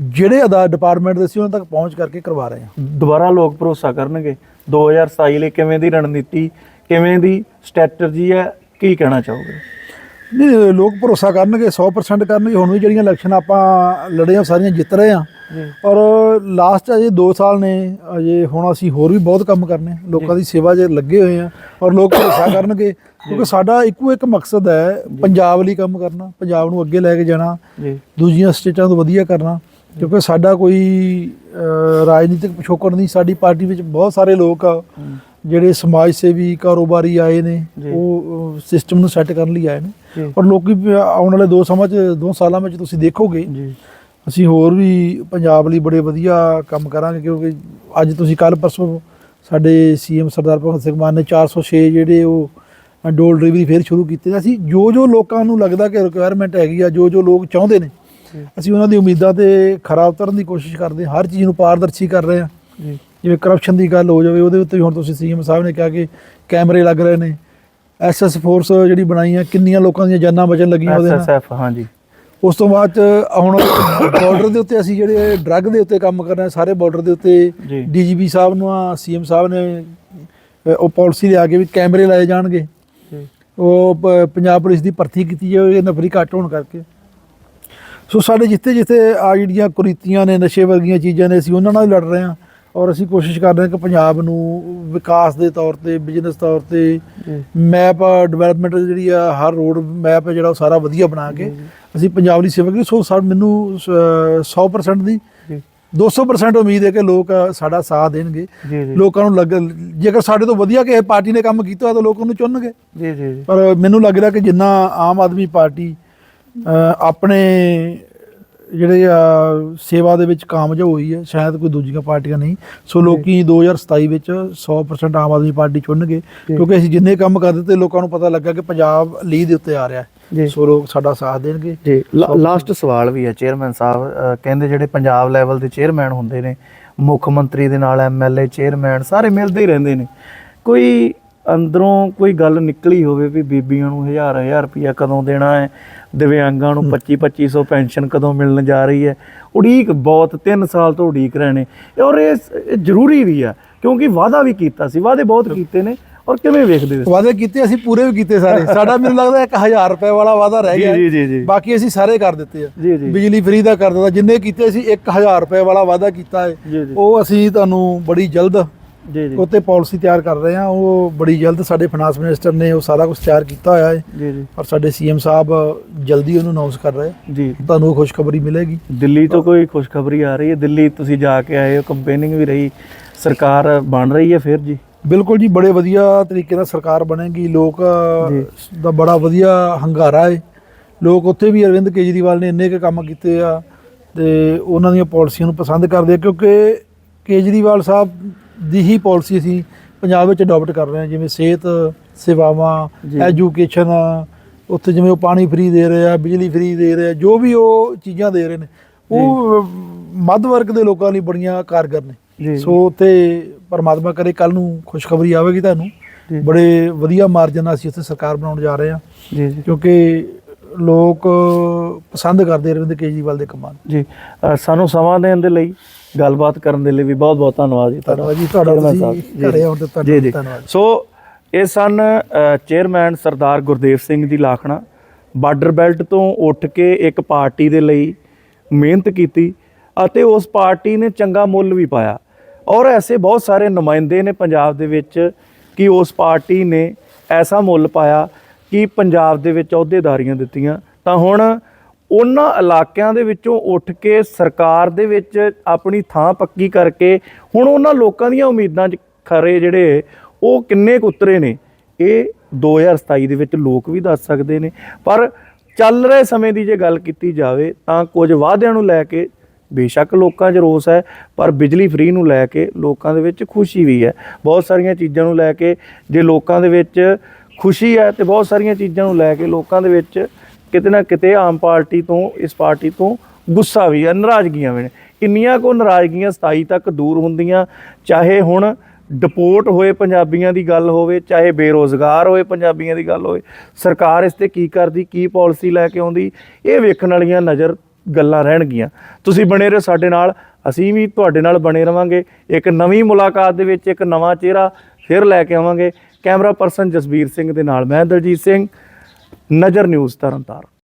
ਜਿਹੜੇ ਅਦਾ ਡਿਪਾਰਟਮੈਂਟ ਦੇ ਸੀ ਉਹਨਾਂ ਤੱਕ ਪਹੁੰਚ ਕਰਕੇ ਕਰਵਾ ਰਹੇ ਹਾਂ। ਦੁਬਾਰਾ ਲੋਕ ਭਰੋਸਾ ਕਰਨਗੇ 2027 ਲਈ ਕਿਵੇਂ ਦੀ ਰਣਨੀਤੀ ਕਿਵੇਂ ਦੀ ਸਟ੍ਰੈਟਜੀ ਹੈ ਕੀ ਕਹਿਣਾ ਚਾਹੋਗੇ? ਨਹੀਂ ਲੋਕ ਭਰੋਸਾ ਕਰਨਗੇ 100% ਕਰਨਗੇ। ਹੁਣ ਵੀ ਜਿਹੜੀਆਂ ਇਲੈਕਸ਼ਨ ਆਪਾਂ ਲੜੇ ਆ ਸਾਰੀਆਂ ਜਿੱਤ ਰਹੇ ਆ ਔਰ ਲਾਸਟ ਅਜੇ 2 ਸਾਲ ਨੇ ਅਜੇ ਹੁਣ ਅਸੀਂ ਹੋਰ ਵੀ ਬਹੁਤ ਕੰਮ ਕਰਨੇ। ਲੋਕਾਂ ਦੀ ਸੇਵਾ 'ਚ ਲੱਗੇ ਹੋਏ ਆ ਔਰ ਲੋਕ ਭਰੋਸਾ ਕਰਨਗੇ ਕਿਉਂਕਿ ਸਾਡਾ ਇੱਕੋ ਇੱਕ ਮਕਸਦ ਹੈ ਪੰਜਾਬ ਲਈ ਕੰਮ ਕਰਨਾ ਪੰਜਾਬ ਨੂੰ ਅੱਗੇ ਲੈ ਕੇ ਜਾਣਾ ਦੂਜੀਆਂ ਸਟੇਟਾਂ ਤੋਂ ਵਧੀਆ ਕਰਨਾ ਕਿਉਂਕਿ ਸਾਡਾ ਕੋਈ ਰਾਜਨੀਤਿਕ ਪਿਛੋਕੜ ਨਹੀਂ ਸਾਡੀ ਪਾਰਟੀ ਵਿੱਚ ਬਹੁਤ ਸਾਰੇ ਲੋਕ ਆ। ਜਿਹੜੇ ਸਮਾਜ ਸੇਵੀ ਕਾਰੋਬਾਰੀ ਆਏ ਨੇ। ਉਹ ਸਿਸਟਮ ਨੂੰ ਸੈੱਟ ਕਰਨ ਲਈ ਆਏ ਨੇ। ਔਰ ਲੋਕੀ ਆਉਣ ਵਾਲੇ 2 ਸਮਾਂ 'ਚ 2 ਸਾਲਾਂ ਵਿੱਚ ਤੁਸੀਂ ਦੇਖੋਗੇ ਅਸੀਂ ਹੋਰ ਵੀ ਪੰਜਾਬ ਲਈ ਬੜੇ ਵਧੀਆ ਕੰਮ ਕਰਾਂਗੇ ਕਿਉਂਕਿ ਅੱਜ ਤੁਸੀਂ ਕੱਲ ਪਰਸੋਂ ਸਾਡੇ ਸੀਐਮ ਸਰਦਾਰ ਭਗਤ ਸਿੰਘ ਮਾਨ ਨੇ 406 ਜਿਹੜੇ ਉਹ ਡੋਲ ਡਿਲੀਵਰੀ ਫੇਰ ਸ਼ੁਰੂ ਕੀਤੇ ਅਸੀਂ ਜੋ ਜੋ ਲੋਕਾਂ ਨੂੰ ਲੱਗਦਾ ਕਿ ਰਿਕੁਆਇਰਮੈਂਟ ਹੈਗੀ ਆ ਜੋ ਜੋ ਲੋਕ ਚਾਹੁੰਦੇ ਨੇ। ਅਸੀਂ ਉਹਨਾਂ ਦੀ ਉਮੀਦਾਂ ਤੇ ਖਰਾ ਉਤਰਨ ਦੀ ਕੋਸ਼ਿਸ਼ ਕਰਦੇ ਹਰ ਚੀਜ਼ ਨੂੰ ਪਾਰਦਰਸ਼ੀ ਕਰ ਰਹੇ ਹਾਂ। ਜੀ। ਜਿਵੇਂ ਕਰਪਸ਼ਨ ਦੀ ਗੱਲ ਹੋ ਜਾਵੇ ਉਹਦੇ ਉੱਤੇ ਵੀ ਹੁਣ ਤੁਸੀਂ ਸੀਐਮ ਸਾਹਿਬ ਨੇ ਕਿਹਾ ਕਿ ਕੈਮਰੇ ਲੱਗ ਰਹੇ ਨੇ। ਐਸਐਸ ਫੋਰਸ ਜਿਹੜੀ ਬਣਾਈ ਆ ਕਿੰਨੀਆਂ ਲੋਕਾਂ ਦੀਆਂ ਜਾਨਾਂ ਬਚਣ ਲੱਗੀਆਂ ਉਹਦੇ ਨਾਲ? ਐਸਐਸਐਫ ਹਾਂਜੀ। ਉਸ ਤੋਂ ਬਾਅਦ ਹੁਣ ਬਾਰਡਰ ਦੇ ਉੱਤੇ ਅਸੀਂ ਜਿਹੜੇ ਡਰੱਗ ਦੇ ਉੱਤੇ ਕੰਮ ਕਰ ਰਹੇ ਸਾਰੇ ਬਾਰਡਰ ਦੇ ਉੱਤੇ ਡੀਜੀਪੀ ਸਾਹਿਬ ਨੂੰ ਆ ਸੀਐਮ ਸਾਹਿਬ ਨੇ ਉਹ ਪਾਲਿਸੀ ਲਿਆ ਕੇ ਵੀ ਕੈਮਰੇ ਲਾਏ ਜਾਣਗੇ। ਉਹ ਪੰਜਾਬ ਪੁਲਿਸ ਦੀ ਭਰਤੀ ਕੀਤੀ ਜਾਵੇ ਨਫਰੀ ਘੱਟ ਹੋਣ ਕਰਕੇ। ਸੋ ਸਾਡੇ ਜਿੱਥੇ ਜਿੱਥੇ ਆ ਜਿਹੜੀਆਂ ਕੁਰੀਤੀਆਂ ਨੇ ਨਸ਼ੇ ਵਰਗੀਆਂ ਚੀਜ਼ਾਂ ਨੇ ਅਸੀਂ ਉਹਨਾਂ ਨਾਲ ਲੜ ਰਹੇ ਹਾਂ। ਔਰ ਅਸੀਂ ਕੋਸ਼ਿਸ਼ ਕਰ ਰਹੇ ਹਾਂ ਕਿ ਪੰਜਾਬ ਨੂੰ ਵਿਕਾਸ ਦੇ ਤੌਰ ਤੇ ਬਿਜ਼ਨਸ ਤੌਰ ਤੇ ਮੈਪ ਡਿਵੈਲਪਮੈਂਟ ਜਿਹੜੀ ਆ ਹਰ ਰੋਡ ਮੈਪ ਹੈ ਜਿਹੜਾ ਉਹ ਸਾਰਾ ਵਧੀਆ ਬਣਾ ਕੇ ਅਸੀਂ ਪੰਜਾਬ ਦੀ ਸੇਵਾ ਕਰੀ ਸੋ ਸਾ ਮੈਨੂੰ ਸ- 100% ਦੀ 200% ਉਮੀਦ ਹੈ ਕਿ ਲੋਕ ਸਾਡਾ ਸਾਥ ਦੇਣਗੇ। ਲੋਕਾਂ ਨੂੰ ਲੱਗ ਜੇਕਰ ਸਾਡੇ ਤੋਂ ਵਧੀਆ ਕਿਸੇ ਪਾਰਟੀ ਨੇ ਕੰਮ ਕੀਤਾ ਤਾਂ ਲੋਕ ਉਹਨੂੰ ਚੁਣਨਗੇ। ਜੀ ਜੀ ਜੀ। ਪਰ ਮੈਨੂੰ ਲੱਗ ਰਿਹਾ ਕਿ ਜਿੰਨਾ ਆਮ ਆਦਮੀ ਪਾਰਟੀ ਆਪਣੇ ਜਿਹੜੇ ਸੇਵਾ ਦੇ ਵਿੱਚ ਕਾਮਯਾਬ ਹੋਈ ਹੈ ਸ਼ਾਇਦ ਕੋਈ ਦੂਜੀਆਂ ਪਾਰਟੀਆਂ ਨਹੀਂ। ਸੋ ਲੋਕੀ 2027 ਵਿੱਚ 100% ਆਮ ਆਦਮੀ ਪਾਰਟੀ ਚੁਣਨਗੇ ਕਿਉਂਕਿ ਅਸੀਂ ਜਿੰਨੇ ਕੰਮ ਕਰ ਦਿੱਤੇ ਲੋਕਾਂ ਨੂੰ ਪਤਾ ਲੱਗਾ ਕਿ ਪੰਜਾਬ ਲੀਡ ਦੇ ਉੱਤੇ ਆ ਰਿਹਾ। ਹੈ। ਸੋ ਲੋਕ ਸਾਡਾ ਸਾਥ ਦੇਣਗੇ। ਜੀ। ਲਾਸਟ ਸਵਾਲ ਵੀ ਹੈ ਚੇਅਰਮੈਨ ਸਾਹਿਬ ਕਹਿੰਦੇ ਜਿਹੜੇ ਪੰਜਾਬ ਲੈਵਲ ਦੇ ਚੇਅਰਮੈਨ ਹੁੰਦੇ ਨੇ ਮੁੱਖ ਮੰਤਰੀ ਦੇ ਨਾਲ ਐਮਐਲਏ ਚੇਅਰਮੈਨ ਸਾਰੇ ਮਿਲਦੇ ਹੀ ਰਹਿੰਦੇ ਨੇ। ਕੋਈ ਅੰਦਰੋਂ ਕੋਈ ਗੱਲ ਨਿਕਲੀ ਹੋਵੇ ਵੀ ਬੀਬੀਆਂ ਨੂੰ ਹਜ਼ਾਰ ਹਜ਼ਾਰ ਰੁਪਇਆ ਕਦੋਂ ਦੇਣਾ ਹੈ ਦਿਵਿਆਂਗਾਂ ਨੂੰ 25 2500 ਪੈਨਸ਼ਨ ਕਦੋਂ ਮਿਲਣ ਜਾ ਰਹੀ ਹੈ ਉਡੀਕ ਬਹੁਤ 3 ਸਾਲ ਤੋਂ ਉਡੀਕ ਰਹੇ ਨੇ ਔਰ ਇਹ ਜ਼ਰੂਰੀ ਵੀ ਆ ਕਿਉਂਕਿ ਵਾਅਦਾ ਵੀ ਕੀਤਾ ਸੀ ਵਾਅਦੇ ਬਹੁਤ ਕੀਤੇ ਨੇ ਔਰ ਕਿਵੇਂ ਵੇਖਦੇ ਹੋ ਵਾਅਦੇ ਕੀਤੇ ਅਸੀਂ ਪੂਰੇ ਵੀ ਕੀਤੇ ਸਾਰੇ ਸਾਡਾ ਮੈਨੂੰ ਲੱਗਦਾ 1000 ਰੁਪਏ ਵਾਲਾ ਵਾਅਦਾ ਰਹਿ ਗਿਆ। ਜੀ, ਜੀ, ਜੀ। ਬਾਕੀ ਅਸੀਂ ਸਾਰੇ ਕਰ ਦਿੱਤੇ ਆ। ਬਿਜਲੀ ਫ੍ਰੀ ਦਾ ਕਰ ਦਿੱਤਾ ਜਿੰਨੇ ਕੀਤੇ ਸੀ 1000 ਰੁਪਏ ਵਾਲਾ ਵਾਅਦਾ ਕੀਤਾ ਹੈ। ਉਹ ਅਸੀਂ ਤੁਹਾਨੂੰ ਬੜੀ ਜਲਦ ਜੀ ਜੀ। ਉੱਤੇ ਪਾਲਿਸੀ ਤਿਆਰ ਕਰ ਰਹੇ ਹਾਂ। ਉਹ ਬੜੀ ਜਲਦ ਸਾਡੇ ਫਾਈਨਾਂਸ ਮਿਨਿਸਟਰ ਨੇ ਉਹ ਸਾਰਾ ਕੁਝ ਤਿਆਰ ਕੀਤਾ ਹੋਇਆ ਹੈ। ਜੀ ਜੀ। ਔਰ ਸਾਡੇ ਸੀਐਮ ਸਾਹਿਬ ਜਲਦੀ ਉਹਨੂੰ ਅਨਾਉਂਸ ਕਰ ਰਹੇ। ਜੀ। ਤੁਹਾਨੂੰ ਖੁਸ਼ਖਬਰੀ ਮਿਲੇਗੀ। ਦਿੱਲੀ ਤੋਂ ਕੋਈ ਖੁਸ਼ਖਬਰੀ ਆ ਰਹੀ ਹੈ? ਦਿੱਲੀ ਤੁਸੀਂ ਜਾ ਕੇ ਆਏ ਹੋ ਕੰਪੇਨਿੰਗ ਵੀ ਰਹੀ ਸਰਕਾਰ ਬਣ ਰਹੀ ਹੈ ਫਿਰ ਜੀ? ਬਿਲਕੁਲ ਜੀ ਬੜੇ ਵਧੀਆ ਤਰੀਕੇ ਨਾਲ ਸਰਕਾਰ ਬਣੇਗੀ। ਲੋਕ ਦਾ ਬੜਾ ਵਧੀਆ ਹੰਗਾਰਾ ਹੈ। ਲੋਕ ਉੱਥੇ ਵੀ ਅਰਵਿੰਦ ਕੇਜਰੀਵਾਲ ਨੇ ਇੰਨੇ ਕੁ ਕੰਮ ਕੀਤੇ ਆ ਤੇ ਉਹਨਾਂ ਦੀਆਂ ਪਾਲਿਸੀਆਂ ਨੂੰ ਪਸੰਦ ਕਰਦੇ ਆ। ਕਿਉਂਕਿ ਕੇਜਰੀਵਾਲ ਸਾਹਿਬ ਦੀ ਹੀ ਪਾਲਿਸੀ ਅਸੀਂ ਪੰਜਾਬ ਵਿੱਚ ਅਡਾਪਟ ਕਰ ਰਹੇ ਹਾਂ ਜਿਵੇਂ ਸਿਹਤ ਸੇਵਾਵਾਂ। ਐਜੂਕੇਸ਼ਨ ਉੱਥੇ ਜਿਵੇਂ ਉਹ ਪਾਣੀ ਫ੍ਰੀ ਦੇ ਰਹੇ ਆ ਬਿਜਲੀ ਫ੍ਰੀ ਦੇ ਰਹੇ ਆ ਜੋ ਵੀ ਉਹ ਚੀਜ਼ਾਂ ਦੇ ਰਹੇ ਨੇ ਉਹ ਮੱਧ ਵਰਗ ਦੇ ਲੋਕਾਂ ਲਈ ਬੜੀਆਂ ਕਾਰਗਰ ਨੇ। ਸੋ ਉੱਥੇ ਪਰਮਾਤਮਾ ਕਰੇ ਕੱਲ ਨੂੰ ਖੁਸ਼ਖਬਰੀ ਆਵੇਗੀ ਤੁਹਾਨੂੰ। ਬੜੇ ਵਧੀਆ ਮਾਰਜਨ ਨਾਲ ਅਸੀਂ ਉੱਥੇ ਸਰਕਾਰ ਬਣਾਉਣ ਜਾ ਰਹੇ ਹਾਂ ਜੀ ਜੀ ਕਿਉਂਕਿ ਲੋਕ ਪਸੰਦ ਕਰਦੇ ਅਰਵਿੰਦ ਕੇਜਰੀਵਾਲ ਦੇ ਕੰਮਾਂ ਨੂੰ। ਜੀ ਸਾਨੂੰ ਸਮਾਂ ਦੇਣ ਦੇ ਲਈ ਗੱਲਬਾਤ ਕਰਨ ਦੇ ਲਈ ਵੀ ਬਹੁਤ ਬਹੁਤ ਧੰਨਵਾਦ ਜੀ ਧੰਨਵਾਦ ਜੀ ਤੁਹਾਡਾ ਤੁਸੀਂ। ਜੀ, ਘਰੇ ਆਉਣ ਤੇ ਤੁਹਾਡਾ ਧੰਨਵਾਦ। ਸੋ ਇਹ ਸਨ chairman Sardar Gurdev Singh ji Lakhna. Border belt ਤੋਂ ਉੱਠ ਕੇ ਇੱਕ ਪਾਰਟੀ ਦੇ ਲਈ ਮਿਹਨਤ ਕੀਤੀ ਅਤੇ ਉਸ ਪਾਰਟੀ ਨੇ ਚੰਗਾ ਮੁੱਲ ਵੀ ਪਾਇਆ। ਔਰ ਐਸੇ ਬਹੁਤ ਸਾਰੇ ਨੁਮਾਇੰਦੇ ਨੇ ਪੰਜਾਬ ਦੇ ਵਿੱਚ ਕਿ ਉਸ ਪਾਰਟੀ ਨੇ ਐਸਾ ਮੁੱਲ ਪਾਇਆ ਕਿ ਪੰਜਾਬ ਦੇ ਵਿੱਚ ਅਹੁਦੇਦਾਰੀਆਂ ਦਿੱਤੀਆਂ, ਤਾਂ ਹੁਣ ਉਹਨਾਂ ਇਲਾਕਿਆਂ ਦੇ ਵਿੱਚੋਂ ਉੱਠ ਕੇ ਸਰਕਾਰ ਦੇ ਵਿੱਚ ਆਪਣੀ ਥਾਂ ਪੱਕੀ ਕਰਕੇ ਹੁਣ ਉਹਨਾਂ ਲੋਕਾਂ ਦੀਆਂ ਉਮੀਦਾਂ 'ਚ ਖਰੇ ਜਿਹੜੇ, ਉਹ ਕਿੰਨੇ ਕੁ ਉਤਰੇ ਨੇ? ਇਹ 2027 ਦੇ ਵਿੱਚ ਲੋਕ ਵੀ ਦੱਸ ਸਕਦੇ ਨੇ। ਪਰ ਚੱਲ ਰਹੇ ਸਮੇਂ ਦੀ ਜੇ ਗੱਲ ਕੀਤੀ ਜਾਵੇ, ਤਾਂ ਕੁਝ ਵਾਅਦਿਆਂ ਨੂੰ ਲੈ ਕੇ ਬੇਸ਼ੱਕ ਲੋਕਾਂ 'ਚ ਰੋਸ ਹੈ, ਪਰ ਬਿਜਲੀ ਫ੍ਰੀ ਨੂੰ ਲੈ ਕੇ ਲੋਕਾਂ ਦੇ ਵਿੱਚ ਖੁਸ਼ੀ ਵੀ ਹੈ। ਬਹੁਤ ਸਾਰੀਆਂ ਚੀਜ਼ਾਂ ਨੂੰ ਲੈ ਕੇ ਜੇ ਲੋਕਾਂ ਦੇ ਵਿੱਚ ਖੁਸ਼ੀ ਹੈ ਤੇ ਬਹੁਤ ਸਾਰੀਆਂ ਚੀਜ਼ਾਂ ਨੂੰ ਲੈ ਕੇ ਲੋਕਾਂ ਦੇ ਵਿੱਚ ਕਿਤੇ ਨਾ ਕਿਤੇ ਆਮ ਪਾਰਟੀ ਤੋਂ, ਇਸ ਪਾਰਟੀ ਤੋਂ ਗੁੱਸਾ ਵੀ ਹੈ, ਨਾਰਾਜ਼ਗੀਆਂ ਵੀ ਨੇ। ਕਿੰਨੀਆਂ ਕੋ ਨਾਰਾਜ਼ਗੀਆਂ 27 ਤੱਕ ਦੂਰ ਹੁੰਦੀਆਂ, ਚਾਹੇ ਹੁਣ ਡਿਪੋਰਟ ਹੋਏ ਪੰਜਾਬੀਆਂ ਦੀ ਗੱਲ ਹੋਵੇ, ਚਾਹੇ ਬੇਰੋਜ਼ਗਾਰ ਹੋਏ ਪੰਜਾਬੀਆਂ ਦੀ ਗੱਲ ਹੋਵੇ, ਸਰਕਾਰ ਇਸ ਤੇ ਕੀ ਕਰਦੀ, ਕੀ ਪਾਲਿਸੀ ਲੈ ਕੇ ਆਉਂਦੀ, ਇਹ ਵੇਖਣ ਵਾਲੀਆਂ ਨਜ਼ਰ ਗੱਲਾਂ ਰਹਿਣਗੀਆਂ। ਤੁਸੀਂ ਬਣੇ ਰਹੋ ਸਾਡੇ ਨਾਲ, ਅਸੀਂ ਵੀ ਤੁਹਾਡੇ ਨਾਲ ਬਣੇ ਰਵਾਂਗੇ, ਇੱਕ ਨਵੀਂ ਮੁਲਾਕਾਤ ਦੇ ਵਿੱਚ ਇੱਕ ਨਵਾਂ ਚਿਹਰਾ ਫਿਰ ਲੈ ਕੇ ਆਵਾਂਗੇ। ਕੈਮਰਾ ਪਰਸਨ ਜਸਬੀਰ ਸਿੰਘ ਦੇ ਨਾਲ ਮੈਂ ਦਲਜੀਤ ਸਿੰਘ ਨਜ਼ਰ ਨਿਊਜ਼ ਤਰਨਤਾਰਨ।